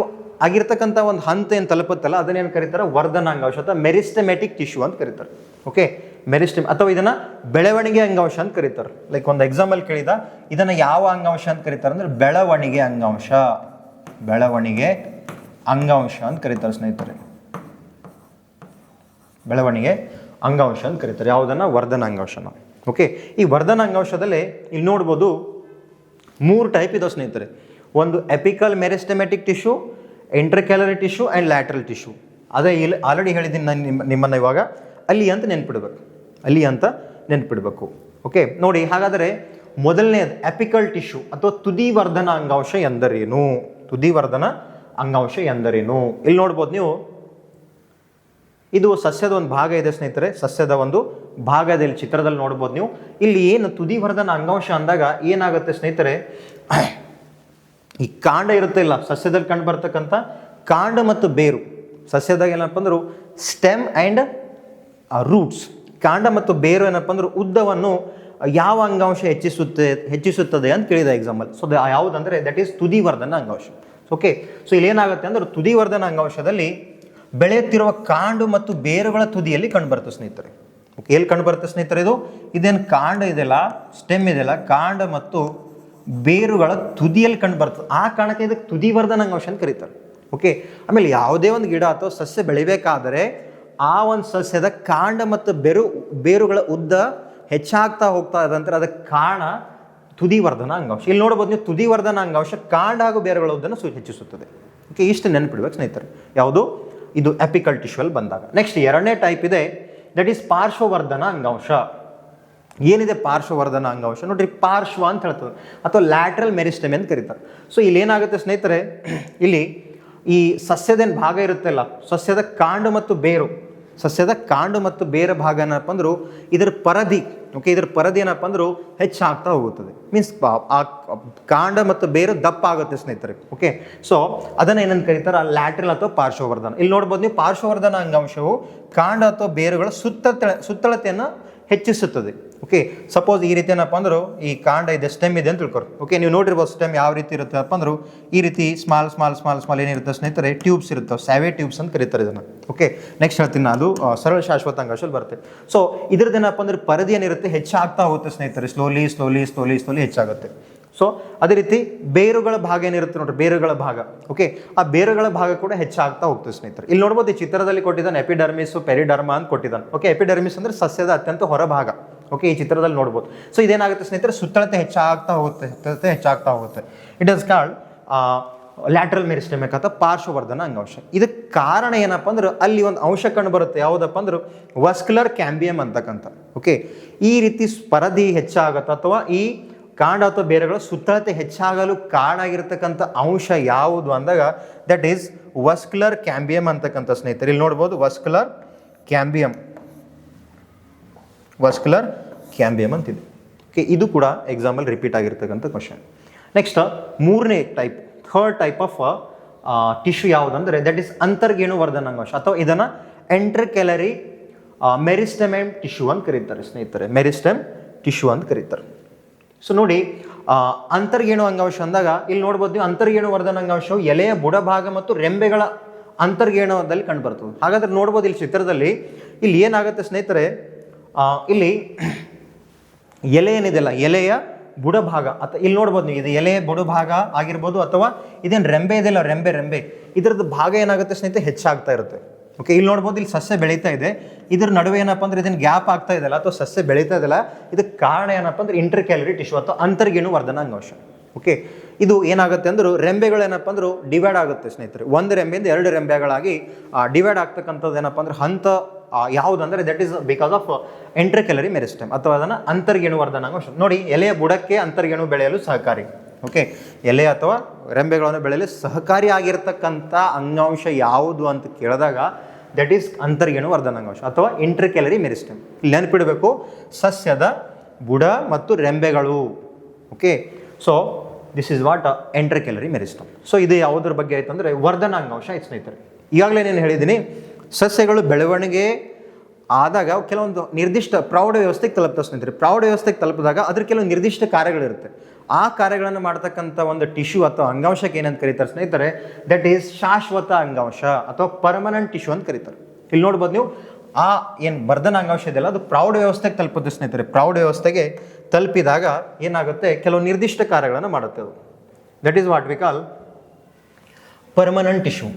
ಆಗಿರ್ತಕ್ಕಂಥ ಒಂದು ಹಂತ ಏನು ತಲುಪುತ್ತಲ್ಲ, ಅದನ್ನೇನು ಕರೀತಾರೆ? ವರ್ಧನ ಅಂಗಾಂಶ ಅಥವಾ ಮೆರಿಸ್ಟಮೆಟಿಕ್ ಟಿಶ್ಯೂ ಅಂತ ಕರೀತಾರೆ. ಓಕೆ ಮೆರಿಸ್ಟಮ್ ಅಥವಾ ಇದನ್ನ ಬೆಳವಣಿಗೆ ಅಂಗಾಂಶ ಅಂತ ಕರೀತಾರೆ. ಲೈಕ್ ಒಂದು ಎಕ್ಸಾಂಪಲ್ ಕೇಳಿದ, ಇದನ್ನ ಯಾವ ಅಂಗಾಂಶ ಅಂತ ಕರೀತಾರೆ ಅಂದ್ರೆ ಬೆಳವಣಿಗೆ ಅಂಗಾಂಶ. ಬೆಳವಣಿಗೆ ಅಂಗಾಂಶ ಅಂತ ಕರೀತಾರೆ ಸ್ನೇಹಿತರೆ. ಬೆಳವಣಿಗೆ ಅಂಗಾಂಶ ಅಂತ ಕರೀತಾರೆ. ಯಾವುದನ್ನು? ವರ್ಧನ ಅಂಗಾಂಶನ. ಓಕೆ ಈ ವರ್ಧನ ಅಂಗಾಂಶದಲ್ಲಿ ಇಲ್ಲಿ ನೋಡ್ಬೋದು ಮೂರು ಟೈಪ್ ಇದಾವೆ ಸ್ನೇಹಿತರೆ. ಒಂದು apical meristematic tissue intercalary tissue and lateral tissue ಅದೇ ಇಲ್ಲಿ ಆಲ್ರೆಡಿ ಹೇಳಿದ್ದೀನಿ ನಾನು ನಿಮ್ಮ ನಿಮ್ಮನ್ನು ಇವಾಗ. ಅಲ್ಲಿ ಅಂತ ನೆನ್ಪಿಡ್ಬೇಕು. ಅಲ್ಲಿ ಅಂತ ನೆನ್ಪಿಡ್ಬೇಕು. ಓಕೆ ನೋಡಿ, ಹಾಗಾದರೆ ಮೊದಲನೇದು ಎಪಿಕಲ್ ಟಿಶ್ಯೂ ಅಥವಾ ತುದಿವರ್ಧನ ಅಂಗಾಂಶ ಎಂದರೇನು? ತುದಿವರ್ಧನ ಅಂಗಾಂಶ ಎಂದರೇನು? ಇಲ್ಲಿ ನೋಡ್ಬೋದು ನೀವು. ಇದು ಸಸ್ಯದ ಒಂದು ಭಾಗ ಇದೆ ಸ್ನೇಹಿತರೆ. ಸಸ್ಯದ ಒಂದು ಭಾಗದಲ್ಲಿ ಚಿತ್ರದಲ್ಲಿ ನೋಡ್ಬೋದು ನೀವು. ಇಲ್ಲಿ ಏನು ತುದಿವರ್ಧನ ಅಂಗಾಂಶ ಅಂದಾಗ ಏನಾಗುತ್ತೆ ಸ್ನೇಹಿತರೆ? ಈ ಕಾಂಡ ಇರುತ್ತೆ ಇಲ್ಲ, ಸಸ್ಯದಲ್ಲಿ ಕಂಡು ಬರ್ತಕ್ಕಂಥ ಕಾಂಡ ಮತ್ತು ಬೇರು. ಸಸ್ಯದಾಗ ಏನಪ್ಪ ಅಂದ್ರು ಸ್ಟೆಮ್ ಆ್ಯಂಡ್ ರೂಟ್ಸ್ ಕಾಂಡ ಮತ್ತು ಬೇರು ಏನಪ್ಪ ಅಂದ್ರೆ ಉದ್ದವನ್ನು ಯಾವ ಅಂಗಾಂಶ ಹೆಚ್ಚಿಸುತ್ತೆ, ಹೆಚ್ಚಿಸುತ್ತದೆ ಅಂತ ಕೇಳಿದ ಎಕ್ಸಾಂಪಲ್ ಸೊ ಯಾವುದಂದ್ರೆ ದಟ್ ಈಸ್ ತುದಿವರ್ಧನ ಅಂಗಾಂಶ. ಓಕೆ ಸೊ ಇಲ್ಲಿ ಏನಾಗುತ್ತೆ ಅಂದ್ರೆ ತುದಿವರ್ಧನ ಅಂಗಾಂಶದಲ್ಲಿ ಬೆಳೆಯುತ್ತಿರುವ ಕಾಂಡು ಮತ್ತು ಬೇರುಗಳ ತುದಿಯಲ್ಲಿ ಕಂಡುಬರುತ್ತೆ ಸ್ನೇಹಿತರೆ. ಓಕೆ ಎಲ್ಲಿ ಕಂಡುಬರುತ್ತೆ ಸ್ನೇಹಿತರೆ ಇದು? ಇದೇನು ಕಾಂಡ ಇದೆಯಲ್ಲ ಸ್ಟೆಮ್ ಇದೆಯಲ್ಲ, ಕಾಂಡ ಮತ್ತು ಬೇರುಗಳ ತುದಿಯಲ್ಲಿ ಕಂಡುಬರ್ತದೆ ಆ ಕಾರಣಕ್ಕೆ ಇದಕ್ಕೆ ತುದಿವರ್ಧನ ಅಂಗಾಂಶ ಅಂತ ಕರೀತಾರೆ. ಓಕೆ ಆಮೇಲೆ ಯಾವುದೇ ಒಂದು ಗಿಡ ಅಥವಾ ಸಸ್ಯ ಬೆಳಿಬೇಕಾದರೆ ಆ ಒಂದು ಸಸ್ಯದ ಕಾಂಡ ಮತ್ತು ಬೇರು, ಬೇರುಗಳ ಉದ್ದ ಹೆಚ್ಚಾಗ್ತಾ ಹೋಗ್ತಾ ಇದಂದ್ರೆ ಅದಕ್ಕೆ ಕಾರಣ ತುದಿವರ್ಧನ ಅಂಗಾಂಶ. ಇಲ್ಲಿ ನೋಡ್ಬೋದು ನೀವು ತುದಿವರ್ಧನ ಅಂಗಾಂಶ, ಕಾಂಡ ಹಾಗೂ ಬೇರುಗಳ ಉದ್ದನ್ನು ಸು ಹೆಚ್ಚಿಸುತ್ತದೆ. ಓಕೆ, ಇಷ್ಟು ನೆನಪಿಡ್ಬೇಕು ಸ್ನೇಹಿತರೆ. ಯಾವುದು? ಇದು ಎಪಿಕಲ್ ಟಿಶ್ಯೂಲ್ ಬಂದಾಗ. ನೆಕ್ಸ್ಟ್ ಎರಡನೇ ಟೈಪ್ ಇದೆ. ದಟ್ ಈಸ್ ಪಾರ್ಶ್ವವರ್ಧನ ಅಂಗಾಂಶ. ಏನಿದೆ ಪಾರ್ಶ್ವವರ್ಧನ ಅಂಗಾಂಶ? ನೋಡ್ರಿ, ಪಾರ್ಶ್ವ ಅಂತ ಹೇಳ್ತದೆ. ಅಥವಾ ಲ್ಯಾಟ್ರಲ್ ಮೆರಿಸ್ಟಮಿ ಅಂತ ಕರೀತಾರೆ. ಸೊ ಇಲ್ಲಿ ಏನಾಗುತ್ತೆ ಸ್ನೇಹಿತರೆ? ಇಲ್ಲಿ ಈ ಸಸ್ಯದೇನು ಭಾಗ ಇರುತ್ತಲ್ಲ, ಸಸ್ಯದ ಕಾಂಡು ಮತ್ತು ಬೇರು ಸಸ್ಯದ ಕಾಂಡು ಮತ್ತು ಬೇರೆ ಭಾಗ ಏನಪ್ಪ ಅಂದ್ರೂ ಇದರ ಪರದಿ ಓಕೆ ಇದರ ಪರದಿ ಏನಪ್ಪ ಅಂದ್ರು ಹೆಚ್ಚಾಗ್ತಾ ಹೋಗುತ್ತದೆ. ಮೀನ್ಸ್ ಆ ಕಾಂಡ ಮತ್ತು ಬೇರು ದಪ್ಪ ಆಗುತ್ತೆ ಸ್ನೇಹಿತರೆ ಓಕೆ ಸೊ ಅದನ್ನ ಏನಂತ ಕರೀತಾರೆ? ಲ್ಯಾಟ್ರಲ್ ಅಥವಾ ಪಾರ್ಶ್ವವರ್ಧನ. ಇಲ್ಲಿ ನೋಡ್ಬೋದು ನೀವು ಪಾರ್ಶ್ವವರ್ಧನ ಅಂಗಾಂಶವು ಕಾಂಡ ಅಥವಾ ಬೇರುಗಳ ಸುತ್ತ ಸುತ್ತಳತೆಯನ್ನು ಹೆಚ್ಚಿಸುತ್ತದೆ. ಓಕೆ ಸಪೋಸ್ ಈ ರೀತಿ ಏನಪ್ಪ ಅಂದ್ರೆ, ಈ ಕಾಂಡ ಇದೆ ಸ್ಟೆಮ್ ಇದೆ ಅಂತ ತಿಳ್ಕೊರಿ. ಓಕೆ ನೀವು ನೋಡಿರ್ಬೋದು ಸ್ಟೆಮ್ ಯಾವ ರೀತಿ ಇರುತ್ತಪ್ಪ ಅಂದ್ರೆ, ಈ ರೀತಿ ಸ್ಮಾಲ್ ಸ್ಮಾಲ್ ಸ್ಮಾಲ್ ಸ್ಮಾಲ್ ಏನಿರುತ್ತೆ ಸ್ನೇಹಿತರೆ ಟ್ಯೂಬ್ಸ್ ಇರುತ್ತೆ ಸ್ಯಾವೆ ಟ್ಯೂಬ್ಸ್ ಅಂತ ಕರೀತಾರೆ ಇದನ್ನು. ಓಕೆ ನೆಕ್ಸ್ಟ್ ಹೇಳ್ತೀನಿ ನಾನು ಅದು ಶಾಶ್ವತ ಅಂಗಾಂಶದಲ್ಲಿ ಬರುತ್ತೆ. ಸೊ ಇದ್ರದ್ದೇನಪ್ಪ ಅಂದ್ರೆ ಪರದಿ ಏನಿರುತ್ತೆ ಹೆಚ್ಚಾಗ್ತಾ ಹೋಗುತ್ತೆ ಸ್ನೇಹಿತರೆ ಸ್ಲೋಲಿ ಸ್ಲೋಲಿ ಸ್ಲೋಲಿ ಸ್ಲೋಲಿ ಹೆಚ್ಚಾಗುತ್ತೆ. ಸೊ ಅದೇ ರೀತಿ ಬೇರುಗಳ ಭಾಗ ಏನಿರುತ್ತೆ ನೋಡ್ರಿ, ಬೇರುಗಳ ಭಾಗ. ಓಕೆ ಆ ಬೇರುಗಳ ಭಾಗ ಕೂಡ ಹೆಚ್ಚಾಗ್ತಾ ಹೋಗ್ತದೆ ಸ್ನೇಹಿತರೆ. ಇಲ್ಲಿ ನೋಡ್ಬೋದು ಈ ಚಿತ್ರದಲ್ಲಿ ಕೊಟ್ಟಿದ್ದಾನೆ ಎಪಿಡರ್ಮಿಸ್ ಪೆರಿಡರ್ಮಾ ಅಂತ ಕೊಟ್ಟಿದ್ದಾನೆ. ಓಕೆ ಎಪಿಡರ್ಮಿಸ್ ಅಂದ್ರೆ ಸಸ್ಯದ ಅತ್ಯಂತ ಹೊರಭಾಗ. ಓಕೆ ಈ ಚಿತ್ರದಲ್ಲಿ ನೋಡ್ಬೋದು. ಸೊ ಇದೇನಾಗುತ್ತೆ ಸ್ನೇಹಿತರೆ? ಸುತ್ತಳತೆ ಹೆಚ್ಚಾಗ್ತಾ ಹೋಗುತ್ತೆ. ಸುತ್ತಳತೆ ಹೆಚ್ಚಾಗ್ತಾ ಹೋಗುತ್ತೆ. It is called lateral meristemic ಅಥವಾ ಪಾರ್ಶ್ವವರ್ಧನ ಅಂಗಾಂಶ. ಇದಕ್ಕೆ ಕಾರಣ ಏನಪ್ಪ ಅಂದ್ರೆ, ಅಲ್ಲಿ ಒಂದು ಅಂಶ ಕಂಡು ಬರುತ್ತೆ. ಯಾವುದಪ್ಪ ಅಂದ್ರೆ ವಸ್ಕ್ಯುಲರ್ ಕ್ಯಾಂಬಿಯಂ ಅಂತಕ್ಕಂಥ. ಓಕೆ ಈ ರೀತಿ ಸ್ಪರದಿ ಹೆಚ್ಚಾಗತ್ತೆ ಅಥವಾ ಈ ಕಾಂಡ ಅಥವಾ ಬೇರೆಗಳ ಸುತ್ತಳತೆ ಹೆಚ್ಚಾಗಲು ಕಾರಣ ಆಗಿರತಕ್ಕಂಥ ಅಂಶ ಯಾವುದು ಅಂದಾಗ ದಟ್ ಈಸ್ ವಸ್ಕ್ಯುಲರ್ ಕ್ಯಾಂಬಿಯಂ ಅಂತಕ್ಕಂಥ ಸ್ನೇಹಿತರೆ. ಇಲ್ಲಿ ನೋಡ್ಬೋದು ವಸ್ಕ್ಯುಲರ್ ಕ್ಯಾಂಬಿಯಮ್ ವಸ್ಕ್ಯುಲರ್ ಕ್ಯಾಂಬಿಯಮ್ ಅಂತಿದೆ. ಓಕೆ ಇದು ಕೂಡ ಎಕ್ಸಾಂಪಲ್ ರಿಪೀಟ್ ಆಗಿರ್ತಕ್ಕಂಥ ಕ್ವಶನ್ ನೆಕ್ಸ್ಟ್ ಮೂರನೇ type third type of tissue ಯಾವುದಂದ್ರೆ ದಟ್ ಈಸ್ ಅಂತರ್ಗೇಣು ವರ್ಧನಾಂಗಾಂಶ ಅಥವಾ ಇದನ್ನು ಎಂಟ್ರ್ ಕ್ಯಾಲರಿ ಮೆರಿಸ್ಟಮೆಮ್ ಟಿಶ್ಯೂ ಅಂತ ಕರೀತಾರೆ ಸ್ನೇಹಿತರೆ. ಮೆರಿಸ್ಟೆಮ್ ಟಿಶ್ಯೂ ಅಂತ ಕರೀತಾರೆ. ಸೊ ನೋಡಿ ಅಂತರ್ಗೇಣು ಅಂಗಾಂಶ ಅಂದಾಗ ಇಲ್ಲಿ ನೋಡ್ಬೋದು ಅಂತರ್ಗೇಣು ವರ್ಧನ ಅಂಗಾಂಶವು ಎಲೆಯ ಬುಡಭಾಗ ಮತ್ತು ರೆಂಬೆಗಳ ಅಂತರ್ಗೇಣದಲ್ಲಿ ಕಂಡು ಬರ್ತದೆ. ಹಾಗಾದ್ರೆ ನೋಡ್ಬೋದು ಇಲ್ಲಿ ಚಿತ್ರದಲ್ಲಿ ಇಲ್ಲಿ ಏನಾಗುತ್ತೆ ಸ್ನೇಹಿತರೆ? ಇಲ್ಲಿ ಎಲೆ ಏನಿದೆಯಲ್ಲ ಎಲೆಯ ಬುಡಭಾಗ. ಅಥವಾ ಇಲ್ಲಿ ನೋಡ್ಬೋದು ನೀವು, ಇದು ಎಲೆಯ ಬುಡಭಾಗ ಆಗಿರ್ಬೋದು ಅಥವಾ ಇದೇನು ರೆಂಬೆ ಇದೆಯಲ್ಲ ರೆಂಬೆ ರೆಂಬೆ. ಇದ್ರದ್ದು ಭಾಗ ಏನಾಗುತ್ತೆ ಸ್ನೇಹಿತರೆ, ಹೆಚ್ಚಾಗ್ತಾ ಇರುತ್ತೆ. ಓಕೆ ಇಲ್ಲಿ ನೋಡ್ಬೋದು, ಇಲ್ಲಿ ಸಸ್ಯ ಬೆಳೀತಾ ಇದೆ. ಇದ್ರ ನಡುವೆ ಏನಪ್ಪ ಅಂದ್ರೆ ಇದನ್ನು ಗ್ಯಾಪ್ ಆಗ್ತಾ ಇದೆಯಲ್ಲ ಅಥವಾ ಸಸ್ಯ ಬೆಳೀತಾ ಇದೆಯಲ್ಲ ಇದಕ್ಕೆ ಕಾರಣ ಏನಪ್ಪ ಅಂದ್ರೆ ಇಂಟರ್ ಕ್ಯಾಲರಿ ಟಿಶ್ಯೂ ಅಥವಾ ಅಂತರ್ಗೇಣು ವರ್ಧನ ಅಂಗಾಂಶ ಓಕೆ ಇದು ಏನಾಗುತ್ತೆ ಅಂದ್ರೆ ರೆಂಬೆಗಳು ಏನಪ್ಪ ಅಂದ್ರೆ ಡಿವೈಡ್ ಆಗುತ್ತೆ ಸ್ನೇಹಿತರೆ. ಒಂದು ರೆಂಬೆಯಿಂದ ಎರಡು ರೆಂಬೆಗಳಾಗಿ ಡಿವೈಡ್ ಆಗ್ತಕ್ಕಂಥದ್ದು ಏನಪ್ಪ ಅಂದ್ರೆ ಹಂತ ಆ, ಯಾವುದಂದ್ರೆ that is because of intercalary meristem ಅಥವಾ ಅದನ್ನು ಅಂತರ್ಗೇಣು ವರ್ಧನಾಂಗ ನೋಡಿ ಎಲೆಯ ಬುಡಕ್ಕೆ ಅಂತರ್ಗೇಣು ಬೆಳೆಯಲು ಸಹಕಾರಿ. ಓಕೆ ಎಲೆ ಅಥವಾ ರೆಂಬೆಗಳನ್ನು ಬೆಳೆಯಲು ಸಹಕಾರಿಯಾಗಿರ್ತಕ್ಕಂಥ ಅಂಗಾಂಶ ಯಾವುದು ಅಂತ ಕೇಳಿದಾಗ ದಟ್ ಈಸ್ ಅಂತರ್ಗೇಣು ವರ್ಧನಾಂಗಾಂಶ ಅಥವಾ ಇಂಟರ್ಕ್ಯಾಲರಿ ಮೆರಿಸ್ಟಮ್ ನೆನಪಿಡಬೇಕು ಸಸ್ಯದ ಬುಡ ಮತ್ತು ರೆಂಬೆಗಳು. Okay so this is what intercalary meristem so ಇದು ಯಾವುದ್ರ ಬಗ್ಗೆ ಆಯ್ತು ಅಂದರೆ ವರ್ಧನಾಂಗಾಂಶ ಆಯ್ತು ಸ್ನೇಹಿತರೆ. ಈಗಾಗಲೇ ನಾನು ಹೇಳಿದ್ದೀನಿ ಸಸ್ಯಗಳು ಬೆಳವಣಿಗೆ ಆದಾಗ ಕೆಲವೊಂದು ನಿರ್ದಿಷ್ಟ ಪ್ರೌಢ ವ್ಯವಸ್ಥೆಗೆ ತಲುಪ್ತಾ ಸ್ನೇಹಿತರೆ. ಪ್ರೌಢ ವ್ಯವಸ್ಥೆಗೆ ತಲುಪಿದಾಗ ಅದ್ರ ಕೆಲವು ನಿರ್ದಿಷ್ಟ ಕಾರ್ಯಗಳಿರುತ್ತೆ. ಆ ಕಾರ್ಯಗಳನ್ನು ಮಾಡ್ತಕ್ಕಂಥ ಒಂದು ಟಿಶ್ಯೂ ಅಥವಾ ಅಂಗಾಂಶಕ್ಕೆ ಏನಂತ ಕರೀತಾರೆ ಸ್ನೇಹಿತರೆ? ದಟ್ ಈಸ್ ಶಾಶ್ವತ ಅಂಗಾಂಶ ಅಥವಾ ಪರ್ಮನೆಂಟ್ ಟಿಶ್ಯೂ ಅಂತ ಕರೀತಾರೆ. ಇಲ್ಲಿ ನೋಡ್ಬೋದು ನೀವು, ಆ ಏನು ಬರ್ಧನ ಅಂಗಾಂಶ ಇದೆಯಲ್ಲ, ಅದು ಪ್ರೌಢ ವ್ಯವಸ್ಥೆಗೆ ತಲುಪುತ್ತೆ ಸ್ನೇಹಿತರೆ. ಪ್ರೌಢ ವ್ಯವಸ್ಥೆಗೆ ತಲುಪಿದಾಗ ಏನಾಗುತ್ತೆ? ಕೆಲವು ನಿರ್ದಿಷ್ಟ ಕಾರ್ಯಗಳನ್ನು ಮಾಡುತ್ತೆ ಅದು. That is what we call permanent tissue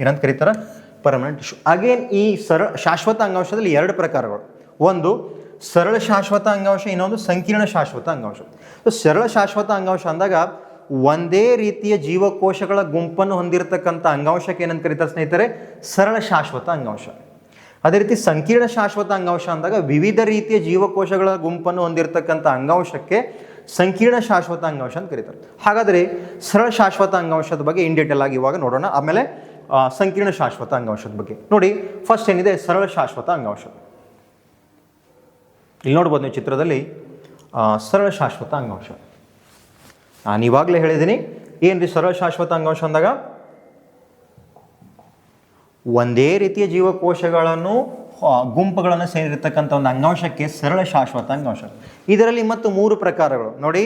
ಏನಂತ ಕರೀತಾರೆ? ಪರ್ಮನೆಂಟ್ ಟಿಶ್ಯೂ ಅಗೇನ್ ಈ ಸರಳ ಶಾಶ್ವತ ಅಂಗಾಂಶದಲ್ಲಿ ಎರಡು ಪ್ರಕಾರಗಳು. ಒಂದು, ಸರಳ ಶಾಶ್ವತ ಅಂಗಾಂಶ, ಇನ್ನೊಂದು ಸಂಕೀರ್ಣ ಶಾಶ್ವತ ಅಂಗಾಂಶ. ಸೊ ಸರಳ ಶಾಶ್ವತ ಅಂಗಾಂಶ ಅಂದಾಗ ಒಂದೇ ರೀತಿಯ ಜೀವಕೋಶಗಳ ಗುಂಪನ್ನು ಹೊಂದಿರತಕ್ಕಂಥ ಅಂಗಾಂಶಕ್ಕೆ ಏನಂತ ಕರೀತಾರೆ ಸ್ನೇಹಿತರೆ? ಸರಳ ಶಾಶ್ವತ ಅಂಗಾಂಶ. ಅದೇ ರೀತಿ ಸಂಕೀರ್ಣ ಶಾಶ್ವತ ಅಂಗಾಂಶ ಅಂದಾಗ ವಿವಿಧ ರೀತಿಯ ಜೀವಕೋಶಗಳ ಗುಂಪನ್ನು ಹೊಂದಿರತಕ್ಕಂಥ ಅಂಗಾಂಶಕ್ಕೆ ಸಂಕೀರ್ಣ ಶಾಶ್ವತ ಅಂಗಾಂಶ ಅಂತ ಕರೀತಾರೆ. ಹಾಗಾದರೆ ಸರಳ ಶಾಶ್ವತ ಅಂಗಾಂಶದ ಬಗ್ಗೆ ಇನ್ ಡೀಟೇಲ್ ಆಗಿ ಇವಾಗ ನೋಡೋಣ. ಆಮೇಲೆ ಸಂಕೀರ್ಣ ಶಾಶ್ವತ ಅಂಗಾಂಶದ ಬಗ್ಗೆ. ನೋಡಿ ಫಸ್ಟ್ ಏನಿದೆ? ಸರಳ ಶಾಶ್ವತ ಅಂಗಾಂಶ ಇಲ್ಲಿ ನೋಡ್ಬೋದು ನೀವು ಚಿತ್ರದಲ್ಲಿ ಸರಳ ಶಾಶ್ವತ ಅಂಗಾಂಶ ನಾನು ಇವಾಗಲೇ ಹೇಳಿದ್ದೀನಿ ಏನ್ರಿ ಸರಳ ಶಾಶ್ವತ ಅಂಗಾಂಶ ಅಂದಾಗ? ಒಂದೇ ರೀತಿಯ ಜೀವಕೋಶಗಳನ್ನು ಗುಂಪುಗಳನ್ನು ಸೇರಿರ್ತಕ್ಕಂಥ ಒಂದು ಅಂಗಾಂಶಕ್ಕೆ ಸರಳ ಶಾಶ್ವತ ಅಂಗಾಂಶ ಇದರಲ್ಲಿ ಮತ್ತು ಮೂರು ಪ್ರಕಾರಗಳು. ನೋಡಿ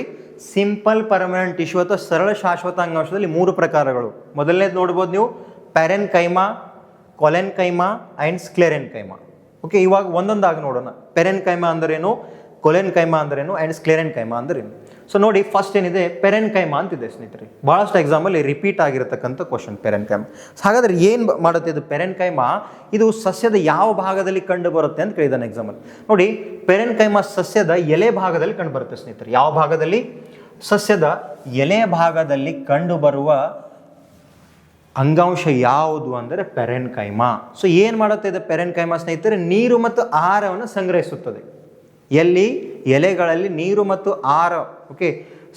ಸಿಂಪಲ್ ಪರ್ಮನೆಂಟ್ ಟಿಶ್ಯೂ ಅಥವಾ ಸರಳ ಶಾಶ್ವತ ಅಂಗಾಂಶದಲ್ಲಿ ಮೂರು ಪ್ರಕಾರಗಳು. ಮೊದಲನೇದು ನೋಡ್ಬೋದು ನೀವು parenchyma collenchyma collenchyma and sclerenchyma okay ಇವಾಗ ಒಂದೊಂದಾಗಿ ನೋಡೋಣ. ಪೆರೆನ್ಕೈಮಾ ಅಂದ್ರೇನು? ಕೊಲೆನ್ಕೈಮಾ ಅಂದ್ರೇನು? ಆ್ಯಂಡ್ ಸ್ಕ್ಲೆರೆನ್ಕೈಮಾ ಅಂದ್ರೇನು? ಸೊ ನೋಡಿ ಫಸ್ಟ್ ಏನಿದೆ? ಪೆರೆನ್ಕೈಮಾ ಅಂತಿದೆ ಸ್ನೇಹಿತರೆ. ಭಾಳಷ್ಟು ಎಕ್ಸಾಮಲ್ಲಿ ರಿಪೀಟ್ ಆಗಿರತಕ್ಕಂಥ ಕ್ವಶನ್ ಪೆರೆನ್ಕೈಮಾ. ಹಾಗಾದ್ರೆ ಏನು ಮಾಡುತ್ತೆ ಇದು? ಪೆರೆನ್ಕೈಮಾ, ಇದು ಸಸ್ಯದ ಯಾವ ಭಾಗದಲ್ಲಿ ಕಂಡು ಬರುತ್ತೆ ಅಂತ ಕೇಳಿದಾನೆ ಎಕ್ಸಾಮಲ್ಲಿ ನೋಡಿ, ಪೆರೆನ್ಕೈಮಾ ಸಸ್ಯದ ಎಲೆ ಭಾಗದಲ್ಲಿ ಕಂಡು ಬರುತ್ತೆ ಸ್ನೇಹಿತರೆ. ಯಾವ ಭಾಗದಲ್ಲಿ? ಸಸ್ಯದ ಎಲೆ ಭಾಗದಲ್ಲಿ ಕಂಡು ಬರುವ ಅಂಗಾಂಶ ಯಾವುದು ಅಂದರೆ ಪೆರೆನ್ ಕೈಮಾ ಸೊ ಏನು ಮಾಡುತ್ತೆ ಇದೆ ಪೆರೆನ್ ಕೈಮಾ ಸ್ನೇಹಿತರೆ? ನೀರು ಮತ್ತು ಆಹಾರವನ್ನು ಸಂಗ್ರಹಿಸುತ್ತದೆ. ಎಲ್ಲಿ? ಎಲೆಗಳಲ್ಲಿ ನೀರು ಮತ್ತು ಆಹಾರ. ಓಕೆ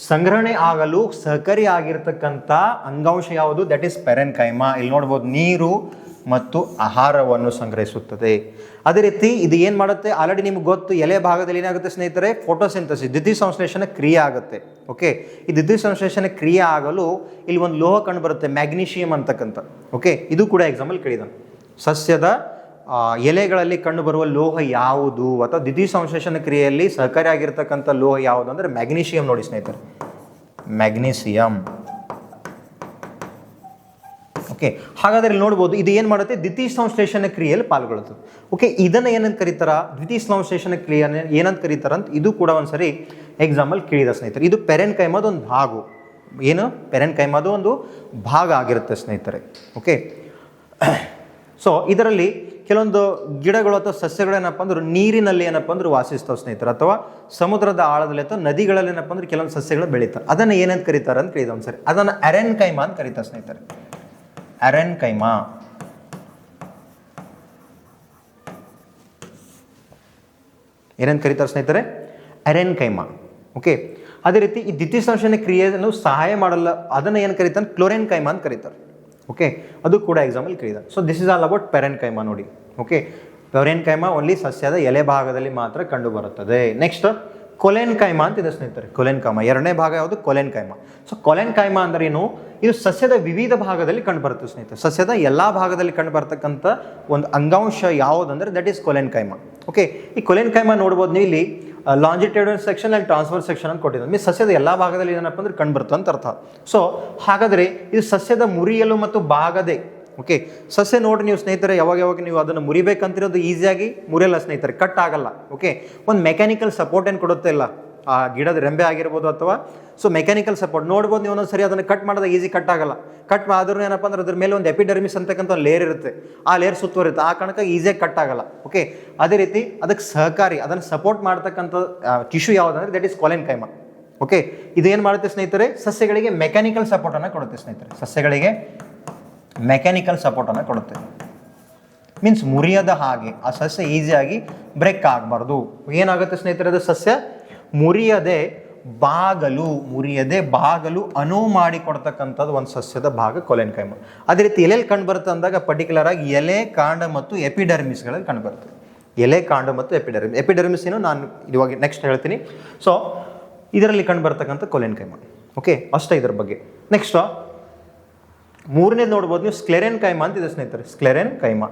ಸಂಗ್ರಹಣೆ ಆಗಲು ಸಹಕಾರಿ ಆಗಿರ್ತಕ್ಕಂಥ ಅಂಗಾಂಶ ಯಾವುದು? ದಟ್ ಈಸ್ ಪೆರೆನ್ ಕೈಮಾ ಇಲ್ಲಿ ನೋಡ್ಬೋದು ನೀರು ಮತ್ತು ಆಹಾರವನ್ನು ಸಂಗ್ರಹಿಸುತ್ತದೆ. ಅದೇ ರೀತಿ ಇದು ಏನು ಮಾಡುತ್ತೆ? ಆಲ್ರೆಡಿ ನಿಮ್ಗೆ ಗೊತ್ತು, ಎಲೆ ಭಾಗದಲ್ಲಿ ಏನಾಗುತ್ತೆ ಸ್ನೇಹಿತರೆ? ಫೋಟೋಸಿಂಥಸಿಸ್ ದ್ಯುತಿ ಸಂಶ್ಲೇಷಣೆ ಕ್ರಿಯೆ ಆಗುತ್ತೆ. ಓಕೆ ಈ ದ್ಯುತಿ ಸಂಶ್ಲೇಷಣೆ ಕ್ರಿಯೆ ಆಗಲು ಇಲ್ಲಿ ಒಂದು ಲೋಹ ಕಂಡು ಬರುತ್ತೆ, ಮ್ಯಾಗ್ನೀಷಿಯಂ ಅಂತಕ್ಕಂಥ. ಓಕೆ ಇದು ಕೂಡ ಎಕ್ಸಾಂಪಲ್ ಕೇಳಿದಾನೆ ಸಸ್ಯದ ಎಲೆಗಳಲ್ಲಿ ಕಂಡುಬರುವ ಲೋಹ ಯಾವುದು? ಅಥವಾ ದ್ಯುತಿ ಸಂಶ್ಲೇಷಣ ಕ್ರಿಯೆಯಲ್ಲಿ ಸಹಕಾರಿಯಾಗಿರ್ತಕ್ಕಂಥ ಲೋಹ ಯಾವುದು? ಅಂದರೆ ಮ್ಯಾಗ್ನೀಷಿಯಂ ನೋಡಿ ಸ್ನೇಹಿತರೆ. ಮ್ಯಾಗ್ನೀಸಿಯಂ ಓಕೆ ಹಾಗಾದ್ರೆ ಇಲ್ಲಿ ನೋಡ್ಬೋದು ಇದು ಏನು ಮಾಡುತ್ತೆ? ದ್ವಿತೀಯ ಸಂಶ್ಲೇಷಣ ಕ್ರಿಯೆಯಲ್ಲಿ ಪಾಲ್ಗೊಳ್ಳುತ್ತದೆ ಓಕೆ ಇದನ್ನು ಏನಂತ ಕರೀತಾರ? ದ್ವಿತೀಯ ಸಂಶ್ಲೇಷಣ ಕ್ರಿಯೆಯನ್ನು ಏನಂತ ಕರೀತಾರ ಅಂತ ಇದು ಕೂಡ ಒಂದ್ಸರಿ ಎಕ್ಸಾಂಪಲ್ ಕೇಳಿದ ಸ್ನೇಹಿತರೆ. ಇದು ಪೆರೆನ್ ಕೈಮದ ಒಂದು ಭಾಗ. ಏನು? ಪೆರೆನ್ ಕೈಮದ ಒಂದು ಭಾಗ ಆಗಿರುತ್ತೆ ಸ್ನೇಹಿತರೆ. ಓಕೆ ಸೊ ಇದರಲ್ಲಿ ಕೆಲವೊಂದು ಗಿಡಗಳು ಅಥವಾ ಸಸ್ಯಗಳು ಏನಪ್ಪ ಅಂದ್ರೆ ನೀರಿನಲ್ಲಿ ಏನಪ್ಪ ಅಂದ್ರೆ ವಾಸಿಸ್ತಾವೆ ಸ್ನೇಹಿತರೆ. ಅಥವಾ ಸಮುದ್ರದ ಆಳದಲ್ಲಿ ಅಥವಾ ನದಿಗಳಲ್ಲಿ ಏನಪ್ಪ ಅಂದ್ರೆ ಕೆಲವೊಂದು ಸಸ್ಯಗಳು ಬೆಳೀತಾರೆ ಅದನ್ನು ಏನಂತ ಕರೀತಾರೆ ಅಂತ ಕೇಳಿದ ಒಂದ್ಸರಿ. ಅದನ್ನು ಅರೆನ್ ಕೈಮಾ ಅಂತ ಕರೀತಾರೆ ಸ್ನೇಹಿತರೆ. ಅರೆನ್ ಕೈಮಾ ಏನಂತ ಕರೀತಾರೆ ಸ್ನೇಹಿತರೆ? ಅರೆನ್ ಕೈಮಾ ಓಕೆ ಅದೇ ರೀತಿ ಈ ದ್ವಿತೀಯ ಸಂಶೋಧನೆ ಕ್ರಿಯೆಯನ್ನು ಸಹಾಯ ಮಾಡಲ್ಲ, ಅದನ್ನು ಏನು ಕರೀತಾರೆ? ಕ್ಲೋರೆನ್ ಕೈಮಾ ಅಂತ ಕರೀತಾರೆ. ಓಕೆ ಅದು ಕೂಡ ಎಕ್ಸಾಂಪಲ್ ಕರೀತಾರೆ. So this is all about parenchyma ನೋಡಿ. ಓಕೆ ಪೆರೆನ್ ಕೈಮಾ ಓನ್ಲಿ ಸಸ್ಯದ ಎಲೆ ಭಾಗದಲ್ಲಿ ಮಾತ್ರ ಕಂಡುಬರುತ್ತದೆ ನೆಕ್ಸ್ಟ್ ಕೊಲೆನ್ ಅಂತ ಇದೆ ಸ್ನೇಹಿತರೆ ಕೊಲೆನ್ ಕಾಯ್ಮ ಎರಡನೇ ಭಾಗ ಯಾವುದು? ಕೊಲೆನ್ ಕಾಯ್ಮ ಸೊ ಕೊಲೆನ್ ಕಾಯ್ಮ ಅಂದ್ರೆ ಏನು? ಇದು ಸಸ್ಯದ ವಿವಿಧ ಭಾಗದಲ್ಲಿ ಕಂಡುಬರುತ್ತೆ ಸ್ನೇಹಿತರೆ. ಸಸ್ಯದ ಎಲ್ಲ ಭಾಗದಲ್ಲಿ ಕಂಡು ಬರ್ತಕ್ಕಂಥ ಒಂದು ಅಂಗಾಂಶ ಯಾವುದಂದ್ರೆ that is collenchyma okay ಈ ಕೊಲೆನ್ ಕಾಯ್ಮ ನೋಡ್ಬೋದು ನೀವು ಇಲ್ಲಿ ಲಾಂಜಿಟ್ಯೂಡಲ್ ಸೆಕ್ಷನ್ ಅಲ್ಲಿ ಟ್ರಾನ್ಸ್ಫರ್ ಸೆಕ್ಷನ್ ಅಂತ ಕೊಟ್ಟಿದ್ದಾರೆ. ಮೀನ್ಸ್ ಸಸ್ಯದ ಎಲ್ಲ ಭಾಗದಲ್ಲಿ ಏನಪ್ಪ ಅಂದ್ರೆ ಕಂಡು ಬರುತ್ತೆ ಅಂತ ಅರ್ಥ. ಸೊ ಹಾಗಾದರೆ ಇದು ಸಸ್ಯದ ಮುರಿಯಲು ಮತ್ತು ಭಾಗದೆ ಓಕೆ ಸಸ್ಯ ನೋಡಿ ನೀವು ಸ್ನೇಹಿತರೆ, ಯಾವಾಗ ಯಾವಾಗ ನೀವು ಅದನ್ನು ಮುರಿಬೇಕಂತಿರೋದು ಈಸಿಯಾಗಿ ಮುರಿಯಲ್ಲ ಸ್ನೇಹಿತರೆ ಕಟ್ ಆಗಲ್ಲ. ಓಕೆ ಒಂದು ಮೆಕ್ಯಾನಿಕಲ್ ಸಪೋರ್ಟ್ ಏನು ಕೊಡುತ್ತೆ ಇಲ್ಲ? ಆ ಗಿಡದ ರೆಂಬೆ ಆಗಿರ್ಬೋದು ಅಥವಾ ಸೊ ಮೆಕ್ಯಾನಿಕಲ್ ಸಪೋರ್ಟ್ ನೋಡ್ಬೋದು ನೀವು ಒಂದೊಂದು ಸರಿ ಅದನ್ನು ಕಟ್ ಮಾಡಿದಾಗ ಈಸಿ ಕಟ್ ಆಗಲ್ಲ. ಕಟ್ ಆದ್ರೂ ಏನಪ್ಪ ಅಂದ್ರೆ ಅದ್ರ ಮೇಲೆ ಒಂದು ಎಪಿಡರ್ಮಿಸ್ ಅಂತಕ್ಕಂಥ ಒಂದು ಲೇಯರ್ ಇರುತ್ತೆ. ಆ ಲೇಯರ್ ಸುತ್ತುವರಿರುತ್ತೆ ಆ ಕಾರಣಕ್ಕೆ ಈಸಿಯಾಗಿ ಕಟ್ ಆಗಲ್ಲ. ಓಕೆ ಅದೇ ರೀತಿ ಅದಕ್ಕೆ ಸಹಕಾರಿ, ಅದನ್ನು ಸಪೋರ್ಟ್ ಮಾಡ್ತಕ್ಕಂಥ ಟಿಶ್ಯೂ ಯಾವುದಂದ್ರೆ that is collenchyma okay ಇದೇನು ಮಾಡುತ್ತೆ ಸ್ನೇಹಿತರೆ? ಸಸ್ಯಗಳಿಗೆ ಮೆಕ್ಯಾನಿಕಲ್ ಸಪೋರ್ಟನ್ನು ಕೊಡುತ್ತೆ ಸ್ನೇಹಿತರೆ. ಸಸ್ಯಗಳಿಗೆ ಮೆಕ್ಯಾನಿಕಲ್ ಸಪೋರ್ಟನ್ನು ಕೊಡುತ್ತೆ. ಮೀನ್ಸ್ ಮುರಿಯದ ಹಾಗೆ, ಆ ಸಸ್ಯ ಈಸಿಯಾಗಿ ಬ್ರೇಕ್ ಆಗಬಾರ್ದು. ಏನಾಗುತ್ತೆ ಸ್ನೇಹಿತರೆ ಅದು ಸಸ್ಯ? ಮುರಿಯದೆ ಬಾಗಲು ಮುರಿಯದೆ ಬಾಗಲು ಅನುವು ಮಾಡಿ ಕೊಡ್ತಕ್ಕಂಥದ್ದು ಒಂದು ಸಸ್ಯದ ಭಾಗ ಕೊಲೆನ್ಕೈಮ. ಅದೇ ರೀತಿ ಎಲೆಯಲ್ಲಿ ಕಂಡುಬರುತ್ತೆ ಅಂದಾಗ ಪರ್ಟಿಕ್ಯುಲರ್ ಆಗಿ ಎಲೆ, ಕಾಂಡ ಮತ್ತು ಎಪಿಡರ್ಮಿಸ್ಗಳಲ್ಲಿ ಕಂಡುಬರುತ್ತೆ ಎಲೆ, ಕಾಂಡ ಮತ್ತು ಎಪಿಡರ್ಮಿಸ್ ಎಪಿಡರ್ಮಿಸ್ ಏನು ನಾನು ಇವಾಗ ನೆಕ್ಸ್ಟ್ ಹೇಳ್ತೀನಿ. ಸೊ ಇದರಲ್ಲಿ ಕಂಡುಬರ್ತಕ್ಕಂಥ ಕೊಲೆನ್ಕೈಮ. ಕೊಲೆನ್ ಕೈಮ ಓಕೆ ಅಷ್ಟೇ ಇದ್ರ ಬಗ್ಗೆ. ನೆಕ್ಸ್ಟ್ ಮೂರನೇದು ನೋಡ್ಬೋದು ನೀವು ಸ್ಕ್ಲೆರೆನ್ ಕೈಮಾ ಅಂತಿದೆ ಸ್ನೇಹಿತರೆ. ಸ್ಕ್ಲೆರೆನ್ ಕೈಮಾ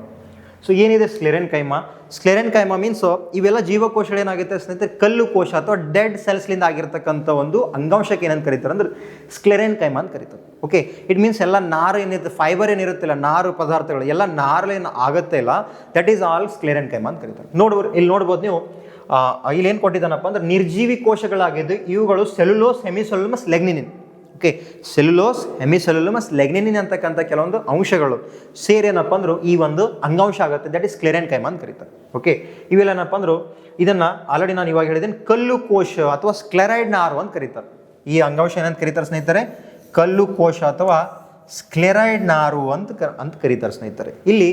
ಸೊ ಏನಿದೆ sclerenchyma sclerenchyma means ಇವೆಲ್ಲ ಜೀವಕೋಶಗಳು ಏನಾಗುತ್ತೆ ಸ್ನೇಹಿತರೆ? ಕಲ್ಲು ಕೋಶ ಅಥವಾ ಡೆಡ್ ಸೆಲ್ಸ್ಲಿಂದ ಆಗಿರ್ತಕ್ಕಂಥ ಒಂದು ಅಂಗಾಂಶಕ್ಕೆ ಏನಂತ ಕರೀತಾರೆ? ಅಂದ್ರೆ ಸ್ಕ್ಲೆರೆನ್ ಕೈಮಾ ಅಂತ ಕರೀತಾರೆ. ಓಕೆ ಇಟ್ ಮೀನ್ಸ್ ಎಲ್ಲ ನಾರು ಏನಿರುತ್ತೆ ಫೈಬರ್ ಏನಿರುತ್ತಿಲ್ಲ ನಾರು ಪದಾರ್ಥಗಳು, ಎಲ್ಲ ನಾರಲೇನು ಆಗುತ್ತೆ ಇಲ್ಲ that is all sclerenchyma ಅಂತ ಕರೀತಾರೆ. ನೋಡ್ಬೋದು, ಇಲ್ಲಿ ನೋಡ್ಬೋದು ನೀವು ಇಲ್ಲಿ ಏನು ಕೊಟ್ಟಿದ್ದಾನಪ್ಪ ಅಂದ್ರೆ ನಿರ್ಜೀವಿ ಕೋಶಗಳಾಗಿದ್ದು ಇವುಗಳು cellulose hemicellulose lignin okay, cellulose, hemicellulose lignin ಅಂತಕ್ಕಂಥ ಕೆಲವೊಂದು ಅಂಶಗಳು ಸೇರಿ ಏನಪ್ಪ ಅಂದ್ರು ಈ ಒಂದು ಅಂಗಾಂಶ ಆಗುತ್ತೆ. ದಟ್ ಇಸ್ ಕ್ಲೆರೆನ್ ಕೈಮ ಅಂತ ಕರೀತಾರೆ. ಓಕೆ, ಇವೆಲ್ಲ ಏನಪ್ಪ ಇದನ್ನು ಆಲ್ರೆಡಿ ನಾನು ಇವಾಗ ಹೇಳಿದ್ದೇನೆ, ಕಲ್ಲು ಕೋಶ ಅಥವಾ ಸ್ಕ್ಲೆರೈಡ್ ನಾರು ಅಂತ ಕರೀತಾರೆ. ಈ ಅಂಗಾಂಶ ಏನಂತ ಕರೀತಾರೆ ಸ್ನೇಹಿತರೆ? ಕಲ್ಲು ಕೋಶ ಅಥವಾ ಸ್ಕ್ಲೆರೈಡ್ ನಾರು ಅಂತ ಅಂತ ಕರೀತಾರೆ ಸ್ನೇಹಿತರೆ. ಇಲ್ಲಿ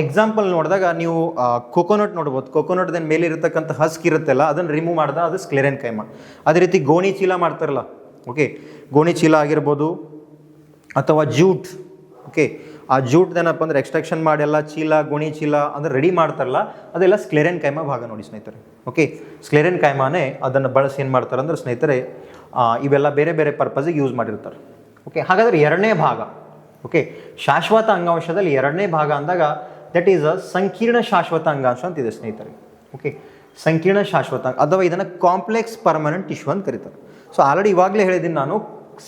ಎಕ್ಸಾಂಪಲ್ ನೋಡಿದಾಗ ನೀವು ಕೊಕೊನಟ್ ನೋಡ್ಬೋದು. ಕೊಕೊನಟ್ ಮೇಲೆ ಇರತಕ್ಕಂಥ ಹಸ್ಕ್ ಇರುತ್ತಲ್ಲ, ಅದನ್ನು ರಿಮೂವ್ ಮಾಡ್ದ ಅದು ಸ್ಕ್ಲೆರೆನ್ ಕೈಮ ಅದೇ ರೀತಿ ಗೋಣಿ ಚೀಲ ಮಾಡ್ತಾರಲ್ಲ. ಓಕೆ ಗೋಣಿ ಚೀಲ ಆಗಿರ್ಬೋದು ಅಥವಾ ಜೂಟ್ ಓಕೆ ಆ ಜೂಟ್ ಏನಪ್ಪ ಅಂದ್ರೆ ಎಕ್ಸ್ಟ್ರಾಕ್ಷನ್ ಮಾಡಿ ಎಲ್ಲ ಚೀಲ ಗೋಣಿ ಚೀಲ ಅಂದರೆ ರೆಡಿ ಮಾಡ್ತಾರಲ್ಲ, ಅದೆಲ್ಲ ಸ್ಕ್ಲೆರೆನ್ ಕೈಮ ಭಾಗ ನೋಡಿ ಸ್ನೇಹಿತರೆ ಓಕೆ ಸ್ಕ್ಲೆರೆನ್ ಕೈಮಾನೇ ಅದನ್ನು ಬಳಸಿ ಏನು ಮಾಡ್ತಾರೆ ಅಂದ್ರೆ ಸ್ನೇಹಿತರೆ ಇವೆಲ್ಲ ಬೇರೆ ಬೇರೆ ಪರ್ಪಸ್ಗೆ ಯೂಸ್ ಮಾಡಿರ್ತಾರೆ ಓಕೆ ಹಾಗಾದ್ರೆ ಎರಡನೇ ಭಾಗ ಓಕೆ ಶಾಶ್ವತ ಅಂಗಾಂಶದಲ್ಲಿ ಎರಡನೇ ಭಾಗ ಅಂದಾಗ ದಟ್ ಈಸ್ ಅ ಸಂಕೀರ್ಣ ಶಾಶ್ವತ ಅಂಗಾಂಶ ಅಂತಿದೆ ಸ್ನೇಹಿತರೆ ಓಕೆ ಸಂಕೀರ್ಣ ಶಾಶ್ವತ, ಅಥವಾ ಇದನ್ನು ಕಾಂಪ್ಲೆಕ್ಸ್ ಪರ್ಮನೆಂಟ್ ಟಿಶ್ಯೂ ಅಂತ ಕರೀತಾರೆ. ಸೊ ಆಲ್ರೆಡಿ ಇವಾಗಲೇ ಹೇಳಿದ್ದೀನಿ ನಾನು,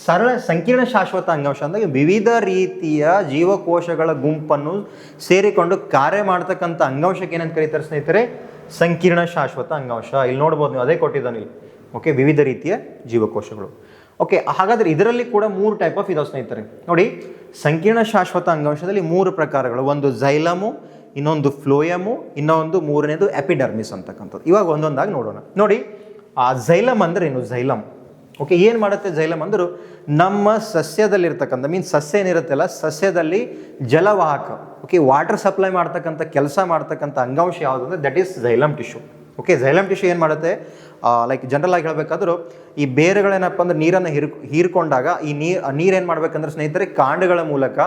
ಸರಳ ಸಂಕೀರ್ಣ ಶಾಶ್ವತ ಅಂಗಾಂಶ ಅಂದಾಗ ವಿವಿಧ ರೀತಿಯ ಜೀವಕೋಶಗಳ ಗುಂಪನ್ನು ಸೇರಿಕೊಂಡು ಕಾರ್ಯ ಮಾಡ್ತಕ್ಕಂಥ ಅಂಗಾಂಶಕ್ಕೆ ಏನಂತ ಕರೀತಾರೆ ಸ್ನೇಹಿತರೆ? ಸಂಕೀರ್ಣ ಶಾಶ್ವತ ಅಂಗಾಂಶ. ಇಲ್ಲಿ ನೋಡ್ಬೋದು ನೀವು, ಅದೇ ಕೊಟ್ಟಿದ್ದಾನೆ ಇಲ್ಲಿ. ಓಕೆ ವಿವಿಧ ರೀತಿಯ ಜೀವಕೋಶಗಳು. ಓಕೆ ಹಾಗಾದ್ರೆ ಇದರಲ್ಲಿ ಕೂಡ ಮೂರು ಟೈಪ್ ಆಫ್ ಇದಾವೆ ಸ್ನೇಹಿತರೆ. ನೋಡಿ, ಸಂಕೀರ್ಣ ಶಾಶ್ವತ ಅಂಗಾಂಶದಲ್ಲಿ ಮೂರು ಪ್ರಕಾರಗಳು. ಒಂದು ಜೈಲಮು ಇನ್ನೊಂದು ಫ್ಲೋಯಮು ಇನ್ನೊಂದು ಮೂರನೇದು ಎಪಿಡರ್ಮಿಸ್ ಅಂತಕ್ಕಂಥದ್ದು. ಇವಾಗ ಒಂದೊಂದಾಗಿ ನೋಡೋಣ. ನೋಡಿ, ಆ ಜೈಲಮ್ ಅಂದ್ರೆ ಏನು? ಜೈಲಮ್ ಓಕೆ ಏನು ಮಾಡುತ್ತೆ ಜೈಲಮ್ ಅಂದರು, ನಮ್ಮ ಸಸ್ಯದಲ್ಲಿರ್ತಕ್ಕಂಥ ಮೀನ್ಸ್ ಸಸ್ಯ ಏನಿರುತ್ತಲ್ಲ ಸಸ್ಯದಲ್ಲಿ ಜಲವಾಹಕ ಓಕೆ ವಾಟರ್ ಸಪ್ಲೈ ಮಾಡ್ತಕ್ಕಂಥ, ಕೆಲಸ ಮಾಡ್ತಕ್ಕಂಥ ಅಂಗಾಂಶ ಯಾವುದು ಅಂದರೆ that is xylem tissue okay xylem tissue ಏನು ಮಾಡುತ್ತೆ? ಲೈಕ್ ಜನರಲ್ ಆಗಿ ಹೇಳಬೇಕಾದ್ರೂ, ಈ ಬೇರುಗಳೇನಪ್ಪ ಅಂದ್ರೆ ನೀರನ್ನು ಹಿರ್, ಹೀರ್ಕೊಂಡಾಗ, ಈ ನೀರು ನೀರೇನು ಮಾಡ್ಬೇಕಂದ್ರೆ ಸ್ನೇಹಿತರೆ, ಕಾಂಡಗಳ ಮೂಲಕ,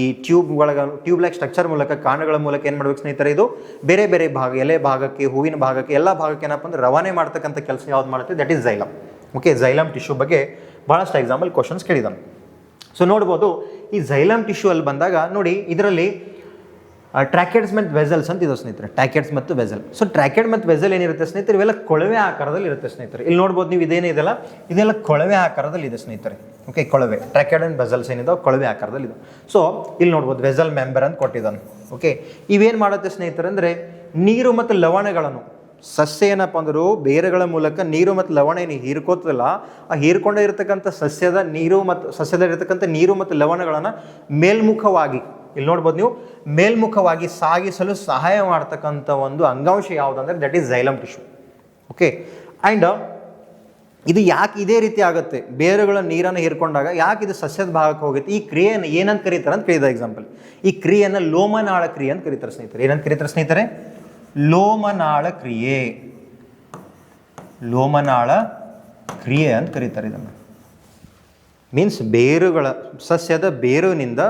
ಈ ಟ್ಯೂಬ್ ಒಳಗ ಟ್ಯೂಬ್ ಲೈಕ್ ಸ್ಟ್ರಕ್ಚರ್ ಮೂಲಕ, ಕಾಂಡಗಳ ಮೂಲಕ ಏನು ಮಾಡ್ಬೇಕು ಸ್ನೇಹಿತರೆ ಇದು? ಬೇರೆ ಬೇರೆ ಭಾಗ, ಎಲೆ ಭಾಗಕ್ಕೆ, ಹೂವಿನ ಭಾಗಕ್ಕೆ, ಎಲ್ಲ ಭಾಗಕ್ಕೆ ಏನಪ್ಪ ಅಂದ್ರೆ ರವಾನೆ ಮಾಡ್ತಕ್ಕಂಥ ಕೆಲಸ ಯಾವ್ದು ಮಾಡುತ್ತೆ? That is xylem okay xylem tissue ಬಗ್ಗೆ ಭಾಳಷ್ಟು ಎಕ್ಸಾಂಪಲ್ ಕ್ವಶನ್ಸ್ ಕೇಳಿದಾನೆ. ಸೊ ನೋಡ್ಬೋದು, ಈ ಝೈಲಮ್ ಟಿಶ್ಯೂ ಅಲ್ಲಿ ಬಂದಾಗ ನೋಡಿ, ಇದರಲ್ಲಿ ಟ್ರ್ಯಾಕೆಟ್ಸ್ ಮತ್ತು ವೆಸಲ್ಸ್ ಅಂತ ಇದು ಸ್ನೇಹಿತರೆ. ಟ್ರ್ಯಾಕೆಟ್ಸ್ ಮತ್ತು ವೆಸಲ್ ಸೊ ಟ್ರ್ಯಾಕೆಟ್ ಮತ್ತು ವೆಸಲ್ ಏನಿರುತ್ತೆ ಸ್ನೇಹಿತರೆ? ಇವೆಲ್ಲ ಕೊಳವೆ ಆಕಾರದಲ್ಲಿ ಇರುತ್ತೆ ಸ್ನೇಹಿತರೆ. ಇಲ್ಲಿ ನೋಡ್ಬೋದು ನೀವು ಇದೇನೇ ಇದೆಲ್ಲ ಕೊಳವೆ ಆಕಾರದಲ್ಲಿ ಇದೆ ಸ್ನೇಹಿತರೆ. ಓಕೆ ಕೊಳವೆ. ಟ್ರ್ಯಾಕೆಟ್ ಆ್ಯಂಡ್ ವೆಸಲ್ಸ್ ಏನಿದಾವೆ? ಕೊಳವೆ ಆಕಾರದಲ್ಲಿ ಇದೆ ಸೊ ಇಲ್ಲಿ ನೋಡ್ಬೋದು ವೆಸಲ್ ಮೆಂಬರ್ ಅಂತ ಕೊಟ್ಟಿದ್ದಾನೆ. ಓಕೆ ಇವೇನು ಮಾಡುತ್ತೆ ಸ್ನೇಹಿತರೆ ಅಂದರೆ, ನೀರು ಮತ್ತು ಲವಣಗಳನ್ನು ಸಸ್ಯ ಏನಪ್ಪ ಅಂದರೂ ಬೇರುಗಳ ಮೂಲಕ ನೀರು ಮತ್ತು ಲವಣ ಏನು ಹೀರ್ಕೋತದಲ್ಲ, ಆ ಹೀರ್ಕೊಂಡೇ ಇರತಕ್ಕಂಥ ಸಸ್ಯದ ನೀರು ಮತ್ತು ಸಸ್ಯದಲ್ಲಿರ್ತಕ್ಕಂಥ ನೀರು ಮತ್ತು ಲವಣಗಳನ್ನು ಮೇಲ್ಮುಖವಾಗಿ, ಇಲ್ಲಿ ನೋಡ್ಬೋದು ನೀವು, ಮೇಲ್ಮುಖವಾಗಿ ಸಾಗಿಸಲು ಸಹಾಯ ಮಾಡ್ತಕ್ಕಂಥ ಒಂದು ಅಂಗಾಂಶ ಯಾವುದಂದ್ರೆ that is xylem tissue okay and ಇದು ಯಾಕೆ ಇದೇ ರೀತಿ ಆಗುತ್ತೆ? ಬೇರುಗಳ ನೀರನ್ನು ಹೀರ್ಕೊಂಡಾಗ ಯಾಕೆ ಇದು ಸಸ್ಯದ ಭಾಗಕ್ಕೆ ಹೋಗುತ್ತೆ? ಈ ಕ್ರಿಯೆಯನ್ನು ಏನಂತ ಕರೀತಾರೆ ಅಂತ ಕೇಳಿದ ಎಕ್ಸಾಂಪಲ್ ಈ ಕ್ರಿಯೆಯನ್ನು ಲೋಮನಾಳ ಕ್ರಿಯೆ ಅಂತ ಕರೀತಾರೆ ಸ್ನೇಹಿತರೆ. ಏನಂತ ಕರೀತಾರೆ ಸ್ನೇಹಿತರೆ? ಲೋಮನಾಳ ಕ್ರಿಯೆ ಲೋಮನಾಳ ಕ್ರಿಯೆ ಅಂತ ಕರೀತಾರೆ ಇದನ್ನು. ಮೀನ್ಸ್ ಬೇರುಗಳ, ಸಸ್ಯದ ಬೇರುನಿಂದ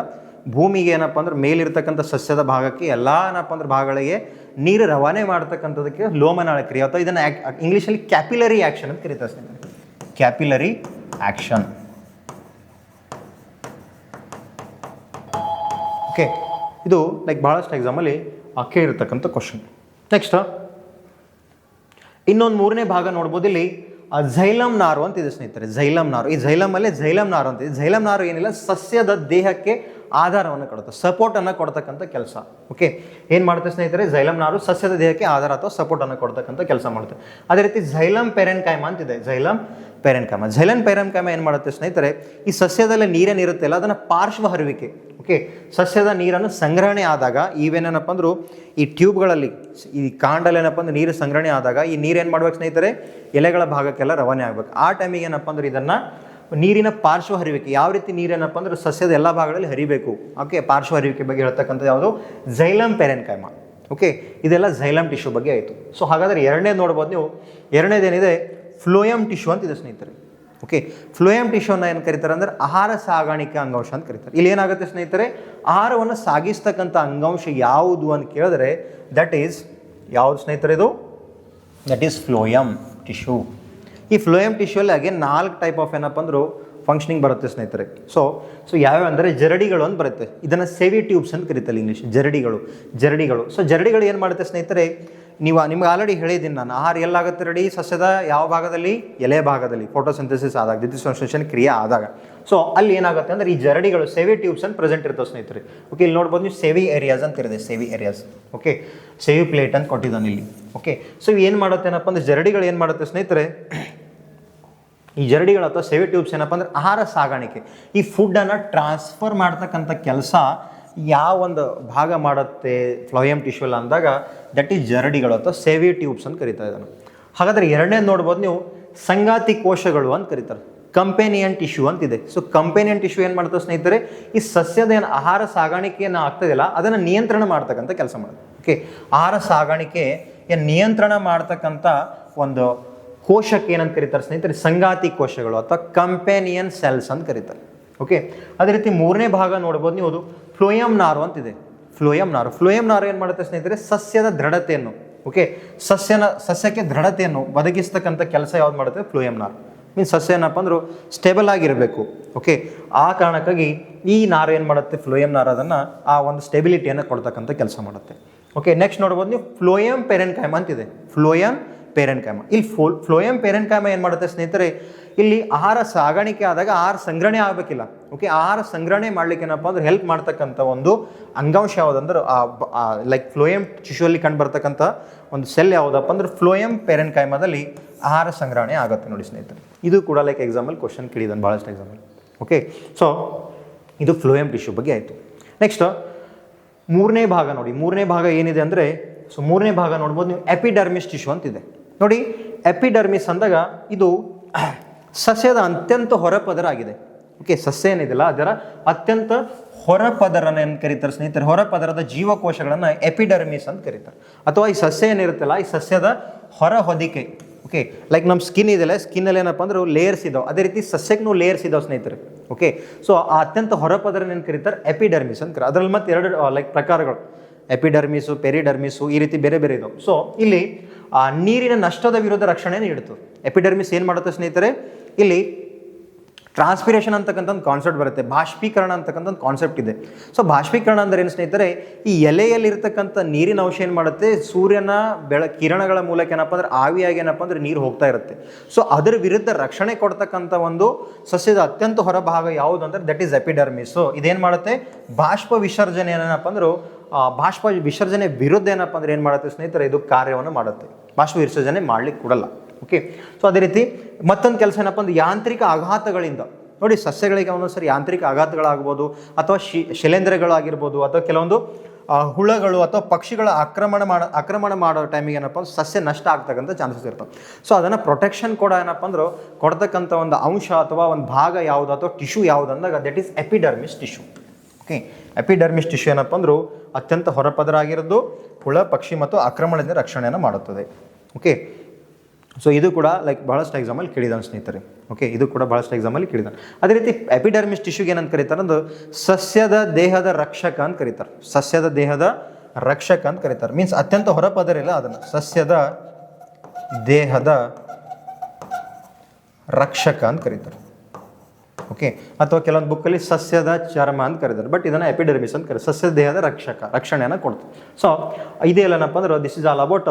ಭೂಮಿಗೆ ಏನಪ್ಪ ಅಂದ್ರೆ ಮೇಲಿರ್ತಕ್ಕಂಥ ಸಸ್ಯದ ಭಾಗಕ್ಕೆ ಎಲ್ಲ ಏನಪ್ಪ ಅಂದ್ರೆ ಭಾಗಗಳಿಗೆ ನೀರು ರವಾನೆ ಮಾಡ್ತಕ್ಕಂಥದಕ್ಕೆ ಲೋಮನಾಳ ಕ್ರಿಯೆ ಅಥವಾ ಇದನ್ನು ಇಂಗ್ಲೀಷಲ್ಲಿ ಕ್ಯಾಪಿಲರಿ ಆ್ಯಕ್ಷನ್ ಅಂತ ಕರೀತಾರೆ ಕ್ಯಾಪಿಲರಿ ಆ್ಯಕ್ಷನ್ ಓಕೆ ಇದು ಲೈಕ್ ಭಾಳಷ್ಟು ಎಕ್ಸಾಮಲ್ಲಿ ಕೇಳಿರ್ತಕ್ಕಂಥ ಕ್ವಶನ್ ನೆಕ್ಸ್ಟ್ ಇನ್ನೊಂದು ಮೂರನೇ ಭಾಗ ನೋಡ್ಬೋದು. ಇಲ್ಲಿ, ಆ ಝೈಲಮ್ ನಾರು ಅಂತ ಇದೆ ಸ್ನೇಹಿತರೆ. ಝೈಲಮ್ ನಾರು. ಈ ಝೈಲಮ್ ಅಲ್ಲೇ ಝೈಲಮ್ ನಾರು ಅಂತ ಇದೆ. ಝೈಲಮ್ ನಾರು ಏನಿಲ್ಲ, ಸಸ್ಯದ ದೇಹಕ್ಕೆ ಆಧಾರವನ್ನು ಕೊಡುತ್ತೆ ಸಪೋರ್ಟನ್ನು ಕೊಡ್ತಕ್ಕಂಥ ಕೆಲಸ. ಓಕೆ ಏನು ಮಾಡುತ್ತೆ ಸ್ನೇಹಿತರೆ? ಝೈಲಮ್ ನಾರು ಸಸ್ಯದ ದೇಹಕ್ಕೆ ಆಧಾರ ಅಥವಾ ಸಪೋರ್ಟನ್ನು ಕೊಡ್ತಕ್ಕಂಥ ಕೆಲಸ ಮಾಡುತ್ತೆ. ಅದೇ ರೀತಿ ಝೈಲಮ್ ಪೆರೆನ್ಕೈಮ ಅಂತಿದೆ. ಝೈಲಮ್ ಪೆರೆನ್ ಪೆರೆನ್ಕೈಮ ಏನು ಮಾಡುತ್ತೆ ಸ್ನೇಹಿತರೆ? ಈ ಸಸ್ಯದಲ್ಲಿ ನೀರೇನಿರುತ್ತಲ್ಲ ಅದನ್ನು ಪಾರ್ಶ್ವ ಹರಿವಿಕೆ. ಓಕೆ ಸಸ್ಯದ ನೀರನ್ನು ಸಂಗ್ರಹಣೆ ಆದಾಗ ಇವೇನೇನಪ್ಪ ಅಂದ್ರು, ಈ ಟ್ಯೂಬ್ಗಳಲ್ಲಿ ಈ ಕಾಂಡಲ್ಲಿ ಏನಪ್ಪ ಅಂದ್ರೆ, ನೀರು ಸಂಗ್ರಹಣೆ ಆದಾಗ ಈ ನೀರು ಏನು ಮಾಡ್ಬೇಕು ಸ್ನೇಹಿತರೆ? ಎಲೆಗಳ ಭಾಗಕ್ಕೆಲ್ಲ ರವಾನೆ ಆಗ್ಬೇಕು. ಆ ಟೈಮಿಗೆ ಏನಪ್ಪ ಅಂದ್ರೆ, ಇದನ್ನು ನೀರಿನ ಪಾರ್ಶ್ವ ಹರಿವಿಕೆ. ಯಾವ ರೀತಿ ನೀರೇನಪ್ಪ ಅಂದ್ರೆ ಸಸ್ಯದ ಎಲ್ಲ ಭಾಗಗಳಲ್ಲಿ ಹರಿಬೇಕು. ಓಕೆ ಪಾರ್ಶ್ವ ಹರಿವಿಕೆ ಬಗ್ಗೆ ಹೇಳ್ತಕ್ಕಂಥದ್ದು ಯಾವುದು? ಝೈಲಮ್ ಪೆರೆನ್ಕೈಮ ಓಕೆ ಇದೆಲ್ಲ ಝೈಲಮ್ ಟಿಶ್ಯೂ ಬಗ್ಗೆ ಆಯಿತು. ಸೊ ಹಾಗಾದ್ರೆ ಎರಡನೇದು ನೋಡ್ಬೋದು ನೀವು. ಎರಡನೇದೇನಿದೆ? ಫ್ಲೋಯಮ್ ಟಿಶ್ಯೂ ಅಂತ ಇದೆ ಸ್ನೇಹಿತರೆ. ಓಕೆ ಫ್ಲೋಯಮ್ ಟಿಶ್ಯೂನ ಏನು ಕರೀತಾರೆ ಅಂದ್ರೆ ಆಹಾರ ಸಾಗಾಣಿಕೆ ಅಂಗಾಂಶ ಅಂತ ಕರೀತಾರೆ. ಇಲ್ಲಿ ಏನಾಗುತ್ತೆ ಸ್ನೇಹಿತರೆ? ಆಹಾರವನ್ನು ಸಾಗಿಸ್ತಕ್ಕಂಥ ಅಂಗಾಂಶ ಯಾವುದು ಅಂತ ಕೇಳಿದ್ರೆ ದಟ್ ಈಸ್ ಯಾವುದು ಸ್ನೇಹಿತರೆ ಇದು? ದಟ್ ಈಸ್ ಫ್ಲೋಯಮ್ ಟಿಶ್ಯೂ ಈ ಫ್ಲೋಯಮ್ ಟಿಶ್ಯೂಲ್ಲಿ ಹಾಗೆ ನಾಲ್ಕು ಟೈಪ್ ಆಫ್ ಏನಪ್ಪ ಅಂದ್ರೆ ಫಂಕ್ಷನಿಂಗ್ ಬರುತ್ತೆ ಸ್ನೇಹಿತರೆ. ಸೊ ಸೊ ಯಾವ್ಯಾವ ಅಂದರೆ ಜರಡಿಗಳು ಅಂತ ಬರುತ್ತೆ. ಇದನ್ನು ಸೇವಿ ಟ್ಯೂಬ್ಸ್ ಅಂತ ಕರೀತಾರೆ ಇಂಗ್ಲೀಷ್ ಜರಡಿಗಳು ಜರಡಿಗಳು. ಸೊ ಜರಡಿಗಳು ಏನು ಮಾಡುತ್ತೆ ಸ್ನೇಹಿತರೆ, ನೀವು, ನಿಮ್ಗೆ ಆಲ್ರೆಡಿ ಹೇಳಿದ್ದೀನಿ ನಾನು, ಆಹಾರ ಎಲ್ಲಾಗುತ್ತೆ ರೆಡಿ ಸಸ್ಯದ ಯಾವ ಭಾಗದಲ್ಲಿ? ಎಲೆ ಭಾಗದಲ್ಲಿ. ಫೋಟೋಸಿಂಥಸಿಸ್ ಆದಾಗ ದ್ಯುತಿಸಂಶ್ಲೇಷಣೆ ಕ್ರಿಯೆ ಆದಾಗ. ಸೊ ಅಲ್ಲಿ ಏನಾಗುತ್ತೆ ಅಂದ್ರೆ ಈ ಜರಡಿಗಳು ಸೇವಿ ಟ್ಯೂಬ್ಸ್ ಅಂತ ಪ್ರೆಸೆಂಟ್ ಇರ್ತವೆ ಸ್ನೇಹಿತರೆ. ಓಕೆ ಇಲ್ಲಿ ನೋಡ್ಬೋದು ನೀವು ಸೇವಿ ಏರಿಯಾಸ್ ಅಂತ ಇರಿದೆ sieve areas okay sieve plate ಅಂತ ಕೊಟ್ಟಿದ್ದಾನೆ ಇಲ್ಲಿ. ಓಕೆ ಸೊ ಏನು ಮಾಡುತ್ತೆ ಏನಪ್ಪ ಅಂದ್ರೆ ಜರಡಿಗಳು ಏನು ಮಾಡುತ್ತೆ ಸ್ನೇಹಿತರೆ ಈ ಜರಡಿಗಳು ಅಥವಾ ಸೇವೆ ಟ್ಯೂಬ್ಸ್ ಏನಪ್ಪ ಅಂದ್ರೆ ಆಹಾರ ಸಾಗಾಣಿಕೆ. ಈ ಫುಡ್ಡನ್ನು ಟ್ರಾನ್ಸ್ಫರ್ ಮಾಡ್ತಕ್ಕಂಥ ಕೆಲಸ ಯಾವ ಒಂದು ಭಾಗ ಮಾಡುತ್ತೆ ಫ್ಲೋಯಮ್ ಟಿಶ್ಯೂ ಎಲ್ಲ ಅಂದಾಗ ದಟ್ ಈಸ್ ಜರಡಿಗಳು ಅಥವಾ ಸೇವಿ ಟ್ಯೂಬ್ಸ್ ಅಂತ ಕರಿತಾ ಇದ್ದಾನೆ. ಹಾಗಾದ್ರೆ ಎರಡನೇದು ನೋಡ್ಬೋದು ನೀವು ಸಂಗಾತಿ ಕೋಶಗಳು ಅಂತ ಕರೀತಾರೆ. ಕಂಪೆನಿಯನ್ ಟಿಶ್ಯೂ ಅಂತಿದೆ. ಸೊ ಕಂಪೆನಿಯನ್ ಟಿಶ್ಯೂ ಏನು ಮಾಡ್ತಾರೆ ಸ್ನೇಹಿತರೆ? ಈ ಸಸ್ಯದ ಏನು ಆಹಾರ ಸಾಗಾಣಿಕೆಯನ್ನು ಆಗ್ತದಿಲ್ಲ ಅದನ್ನು ನಿಯಂತ್ರಣ ಮಾಡ್ತಕ್ಕಂಥ ಕೆಲಸ ಮಾಡುತ್ತೆ. ಓಕೆ ಆಹಾರ ಸಾಗಾಣಿಕೆ ಏನು ನಿಯಂತ್ರಣ ಮಾಡ್ತಕ್ಕಂಥ ಒಂದು ಕೋಶಕ್ಕೆ ಏನಂತ ಕರೀತಾರೆ ಸ್ನೇಹಿತರೆ? ಸಂಗಾತಿ ಕೋಶಗಳು ಅಥವಾ ಕಂಪೆನಿಯನ್ ಸೆಲ್ಸ್ ಅಂತ ಕರೀತಾರೆ. ಓಕೆ ಅದೇ ರೀತಿ ಮೂರನೇ ಭಾಗ ನೋಡ್ಬೋದು ನೀವು. ಅದು ಫ್ಲೋಯಮ್ ನಾರು ಅಂತಿದೆ. ಫ್ಲೋಯಮ್ ನಾರು. ಫ್ಲೋಯಮ್ ನಾರು ಏನು ಮಾಡುತ್ತೆ ಸ್ನೇಹಿತರೆ? ಸಸ್ಯದ ದೃಢತೆಯನ್ನು. ಓಕೆ ಸಸ್ಯನ, ಸಸ್ಯಕ್ಕೆ ದೃಢತೆಯನ್ನು ಒದಗಿಸ್ತಕ್ಕಂಥ ಕೆಲಸ ಯಾವ್ದು ಮಾಡುತ್ತೆ? ಫ್ಲೋಯಮ್ ನಾರು. ಮೀನ್ಸ್ ಸಸ್ಯ ಏನಪ್ಪ ಅಂದ್ರೆ ಸ್ಟೇಬಲ್ ಆಗಿರಬೇಕು. ಓಕೆ ಆ ಕಾರಣಕ್ಕಾಗಿ ಈ ನಾರು ಏನು ಮಾಡುತ್ತೆ? ಫ್ಲೋಯಮ್ ನಾರು ಅದನ್ನು ಆ ಒಂದು ಸ್ಟೆಬಿಲಿಟಿಯನ್ನು ಕೊಡ್ತಕ್ಕಂಥ ಕೆಲಸ ಮಾಡುತ್ತೆ. ಓಕೆ ನೆಕ್ಸ್ಟ್ ನೋಡ್ಬೋದು ನೀವು. ಫ್ಲೋಯಮ್ ಪೆರೆನ್ಕೈಮ ಅಂತಿದೆ. Phloem parenchyma. ಇಲ್ಲಿ ಫೋ ಫ್ಲೋಯಮ್ ಪೇರೆನ್ಕ್ಯಾಮ ಏನು ಮಾಡುತ್ತೆ ಸ್ನೇಹಿತರೆ? ಇಲ್ಲಿ ಆಹಾರ ಸಾಗಾಣಿಕೆ ಆದಾಗ ಆಹಾರ ಸಂಗ್ರಹಣೆ ಆಗಬೇಕಿಲ್ಲ. ಓಕೆ ಆಹಾರ ಸಂಗ್ರಹಣೆ ಮಾಡ್ಲಿಕ್ಕೆ ಏನಪ್ಪ ಅಂದ್ರೆ ಹೆಲ್ಪ್ ಮಾಡ್ತಕ್ಕಂಥ ಒಂದು ಅಂಗಾಂಶ ಯಾವುದಂದ್ರೆ ಲೈಕ್ ಫ್ಲೋಯಮ್ ಟಿಶ್ಯೂಲ್ಲಿ ಕಂಡು ಬರ್ತಕ್ಕಂಥ ಒಂದು ಸೆಲ್ ಯಾವುದಪ್ಪ ಅಂದ್ರೆ ಫ್ಲೋಯಮ್ ಪೇರೆನ್ಕಾಯಮದಲ್ಲಿ ಆಹಾರ ಸಂಗ್ರಹಣೆ ಆಗುತ್ತೆ ನೋಡಿ ಸ್ನೇಹಿತರೆ. ಇದು ಕೂಡ ಲೈಕ್ ಎಕ್ಸಾಂಪಲ್ ಕ್ವಶನ್ ಕೇಳಿದ್ದಾನೆ ಭಾಳಷ್ಟು ಎಕ್ಸಾಂಪಲ್ ಓಕೆ ಸೊ ಇದು ಫ್ಲೋಯಮ್ ಟಿಶ್ಯೂ ಬಗ್ಗೆ ಆಯಿತು. ನೆಕ್ಸ್ಟ್ ಮೂರನೇ ಭಾಗ ನೋಡಿ. ಮೂರನೇ ಭಾಗ ಏನಿದೆ ಅಂದರೆ ಸೊ ಮೂರನೇ ಭಾಗ ನೋಡ್ಬೋದು ನೀವು ಎಪಿಡರ್ಮಿಸ್ ಟಿಶ್ಯೂ ಅಂತಿದೆ. ನೋಡಿ ಎಪಿಡರ್ಮಿಸ್ ಅಂದಾಗ ಇದು ಸಸ್ಯದ ಅತ್ಯಂತ ಹೊರಪದರ ಆಗಿದೆ ಓಕೆ ಸಸ್ಯ ಏನಿದೆಯಲ್ಲ, ಅದರ ಅತ್ಯಂತ ಹೊರಪದರನ ಏನು ಕರೀತಾರೆ ಸ್ನೇಹಿತರೆ? ಹೊರಪದರದ ಜೀವಕೋಶಗಳನ್ನು ಎಪಿಡರ್ಮಿಸ್ ಅಂತ ಕರೀತಾರೆ. ಅಥವಾ ಈ ಸಸ್ಯ ಏನಿರುತ್ತಲ್ಲ, ಈ ಸಸ್ಯದ ಹೊರ ಹೊದಿಕೆ ಓಕೆ ಲೈಕ್ ನಮ್ಮ ಸ್ಕಿನ್ ಇದೆಯಲ್ಲ ಸ್ಕಿನ್ನಲ್ಲಿ ಏನಪ್ಪ ಅಂದ್ರೆ ಲೇಯರ್ಸ್ ಇದಾವೆ. ಅದೇ ರೀತಿ ಸಸ್ಯಕ್ಕೂ ಲೇಯರ್ಸ್ ಇದಾವೆ ಸ್ನೇಹಿತರೆ. ಓಕೆ ಸೊ ಆ ಅತ್ಯಂತ ಹೊರಪದರ ಏನು ಕರೀತಾರೆ? ಎಪಿಡರ್ಮಿಸ್ ಅಂತ ಕರೀತಾರೆ. ಅದರಲ್ಲಿ ಮತ್ತೆ ಎರಡು ಲೈಕ್ ಪ್ರಕಾರಗಳು. ಎಪಿಡರ್ಮಿಸು ಪೆರಿಡರ್ಮಿಸು ಈ ರೀತಿ ಬೇರೆ ಬೇರೆ ಇದಾವೆ. ಸೊ ಇಲ್ಲಿ ಆ ನೀರಿನ ನಷ್ಟದ ವಿರುದ್ಧ ರಕ್ಷಣೆ ನೀಡುತ್ತೆ ಎಪಿಡರ್ಮಿಸ್ ಏನು ಮಾಡುತ್ತೆ ಸ್ನೇಹಿತರೆ? ಇಲ್ಲಿ ಟ್ರಾನ್ಸ್ಪಿರೇಷನ್ ಅಂತಕ್ಕಂಥ ಒಂದು ಕಾನ್ಸೆಪ್ಟ್ ಬರುತ್ತೆ. ಬಾಷ್ಪೀಕರಣ ಅಂತಕ್ಕಂಥ ಒಂದು ಕಾನ್ಸೆಪ್ಟ್ ಇದೆ. ಸೊ ಬಾಷ್ಪೀಕರಣ ಅಂದರೆ ಏನು ಸ್ನೇಹಿತರೆ? ಈ ಎಲೆಯಲ್ಲಿರ್ತಕ್ಕಂಥ ನೀರಿನ ಅಂಶ ಏನು ಮಾಡುತ್ತೆ? ಸೂರ್ಯನ ಬೆಳ, ಕಿರಣಗಳ ಮೂಲಕ ಏನಪ್ಪ ಅಂದ್ರೆ ಆವಿಯಾಗಿ ಏನಪ್ಪ ಅಂದ್ರೆ ನೀರು ಹೋಗ್ತಾ ಇರುತ್ತೆ. ಸೊ ಅದರ ವಿರುದ್ಧ ರಕ್ಷಣೆ ಕೊಡ್ತಕ್ಕಂಥ ಒಂದು ಸಸ್ಯದ ಅತ್ಯಂತ ಹೊರಭಾಗ ಯಾವುದು ಅಂದ್ರೆ ದಟ್ ಈಸ್ ಎಪಿಡರ್ಮಿಸ್ ಸೊ ಇದೇನು ಮಾಡುತ್ತೆ? ಬಾಷ್ಪ ವಿಸರ್ಜನೆ ಏನಪ್ಪ ಅಂದ್ರೆ ಬಾಷ್ಪ ವಿಸರ್ಜನೆ ವಿರುದ್ಧ ಏನಪ್ಪ ಅಂದ್ರೆ ಏನು ಮಾಡುತ್ತೆ ಸ್ನೇಹಿತರೆ? ಇದು ಕಾರ್ಯವನ್ನು ಮಾಡುತ್ತೆ. ಬಾಷ್ಪ ವಿಸರ್ಜನೆ ಮಾಡ್ಲಿಕ್ಕೆ ಕೊಡಲ್ಲ. ಓಕೆ ಸೊ ಅದೇ ರೀತಿ ಮತ್ತೊಂದು ಕೆಲಸ ಏನಪ್ಪ ಅಂದ್ರೆ ಯಾಂತ್ರಿಕ ಆಘಾತಗಳಿಂದ. ನೋಡಿ, ಸಸ್ಯಗಳಿಗೆ ಒಂದೊಂದ್ಸರಿ ಯಾಂತ್ರಿಕ ಆಘಾತಗಳಾಗ್ಬೋದು ಅಥವಾ ಶಿ, ಶಿಲೇಂಧ್ರಗಳಾಗಿರ್ಬೋದು ಅಥವಾ ಕೆಲವೊಂದು ಹುಳಗಳು ಅಥವಾ ಪಕ್ಷಿಗಳ ಆಕ್ರಮಣ ಮಾಡ, ಆಕ್ರಮಣ ಮಾಡೋ ಟೈಮಿಗೆ ಏನಪ್ಪ ಅಂದ್ರೆ ಸಸ್ಯ ನಷ್ಟ ಆಗ್ತಕ್ಕಂಥ ಚಾನ್ಸಸ್ ಇರ್ತವೆ ಸೊ ಅದನ್ನು ಪ್ರೊಟೆಕ್ಷನ್ ಕೂಡ ಏನಪ್ಪ ಅಂದ್ರೆ ಕೊಡ್ತಕ್ಕಂಥ ಒಂದು ಅಂಶ ಅಥವಾ ಒಂದು ಭಾಗ ಯಾವುದು ಅಥವಾ ಟಿಶ್ಯೂ ಯಾವುದು ಅಂದಾಗ that is epidermis tissue okay epidermis tissue ಏನಪ್ಪ ಅಂದರೂ ಅತ್ಯಂತ ಹೊರಪದರ ಆಗಿರೋದು ಹುಳ, ಪಕ್ಷಿ ಮತ್ತು ಆಕ್ರಮಣದಿಂದ ರಕ್ಷಣೆಯನ್ನು ಮಾಡುತ್ತದೆ. ಓಕೆ ಸೊ ಇದು ಕೂಡ ಲೈಕ್ ಬಹಳಷ್ಟು ಎಕ್ಸಾಮಲ್ಲಿ ಕೇಳಿದಾನೆ ಸ್ನೇಹಿತರೆ. ಓಕೆ ಇದು ಕೂಡ ಬಹಳಷ್ಟು ಎಕ್ಸಾಮಲ್ಲಿ ಕೇಳಿದಾನೆ. ಅದೇ ರೀತಿ ಎಪಿಡರ್ಮಿಸ್ ಟಿಶ್ಯೂಗೆ ಏನಂತ ಕರೀತಾರೆ ಅಂದ್ರೆ ಸಸ್ಯದ ದೇಹದ ರಕ್ಷಕ ಅಂತ ಕರೀತಾರೆ. ಸಸ್ಯದ ದೇಹದ ರಕ್ಷಕ ಅಂತ ಕರೀತಾರೆ. ಮೀನ್ಸ್ ಅತ್ಯಂತ ಹೊರಪದರ ಇಲ್ಲ ಅದನ್ನು. ಸಸ್ಯದ ದೇಹದ ರಕ್ಷಕ ಅಂತ ಕರೀತಾರೆ. ಓಕೆ ಅಥವಾ ಕೆಲವೊಂದು ಬುಕ್ಕಲ್ಲಿ ಸಸ್ಯದ ಚರ್ಮ ಅಂತ ಕರೀತಾರೆ. ಬಟ್ ಇದನ್ನು ಎಪಿಡರ್ಮಿಸ್ ಅಂತ ಕರೀತಾರೆ. ಸಸ್ಯ ದೇಹದ ರಕ್ಷಕ, ರಕ್ಷಣೆಯನ್ನು ಕೊಡ್ತಾರೆ ಸೊ ಇದೇನಪ್ಪ ಅಂದ್ರೆ ದಿಸ್ ಇಸ್ ಆಲ್ ಅಬೌಟ್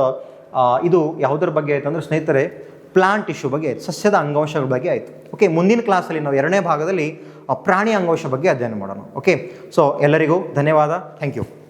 ಇದು ಯಾವುದ್ರ ಬಗ್ಗೆ ಆಯ್ತು ಅಂದ್ರೆ ಸ್ನೇಹಿತರೆ ಪ್ಲಾಂಟ್ ಇಶ್ಯೂ ಬಗ್ಗೆ ಆಯ್ತು, ಸಸ್ಯದ ಅಂಗಾಂಶಗಳ ಬಗ್ಗೆ ಆಯಿತು. ಓಕೆ ಮುಂದಿನ ಕ್ಲಾಸಲ್ಲಿ ನಾವು ಎರಡನೇ ಭಾಗದಲ್ಲಿ ಪ್ರಾಣಿ ಅಂಗಾಂಶ ಬಗ್ಗೆ ಅಧ್ಯಯನ ಮಾಡೋಣ. ಓಕೆ ಸೊ ಎಲ್ಲರಿಗೂ ಧನ್ಯವಾದ. Thank you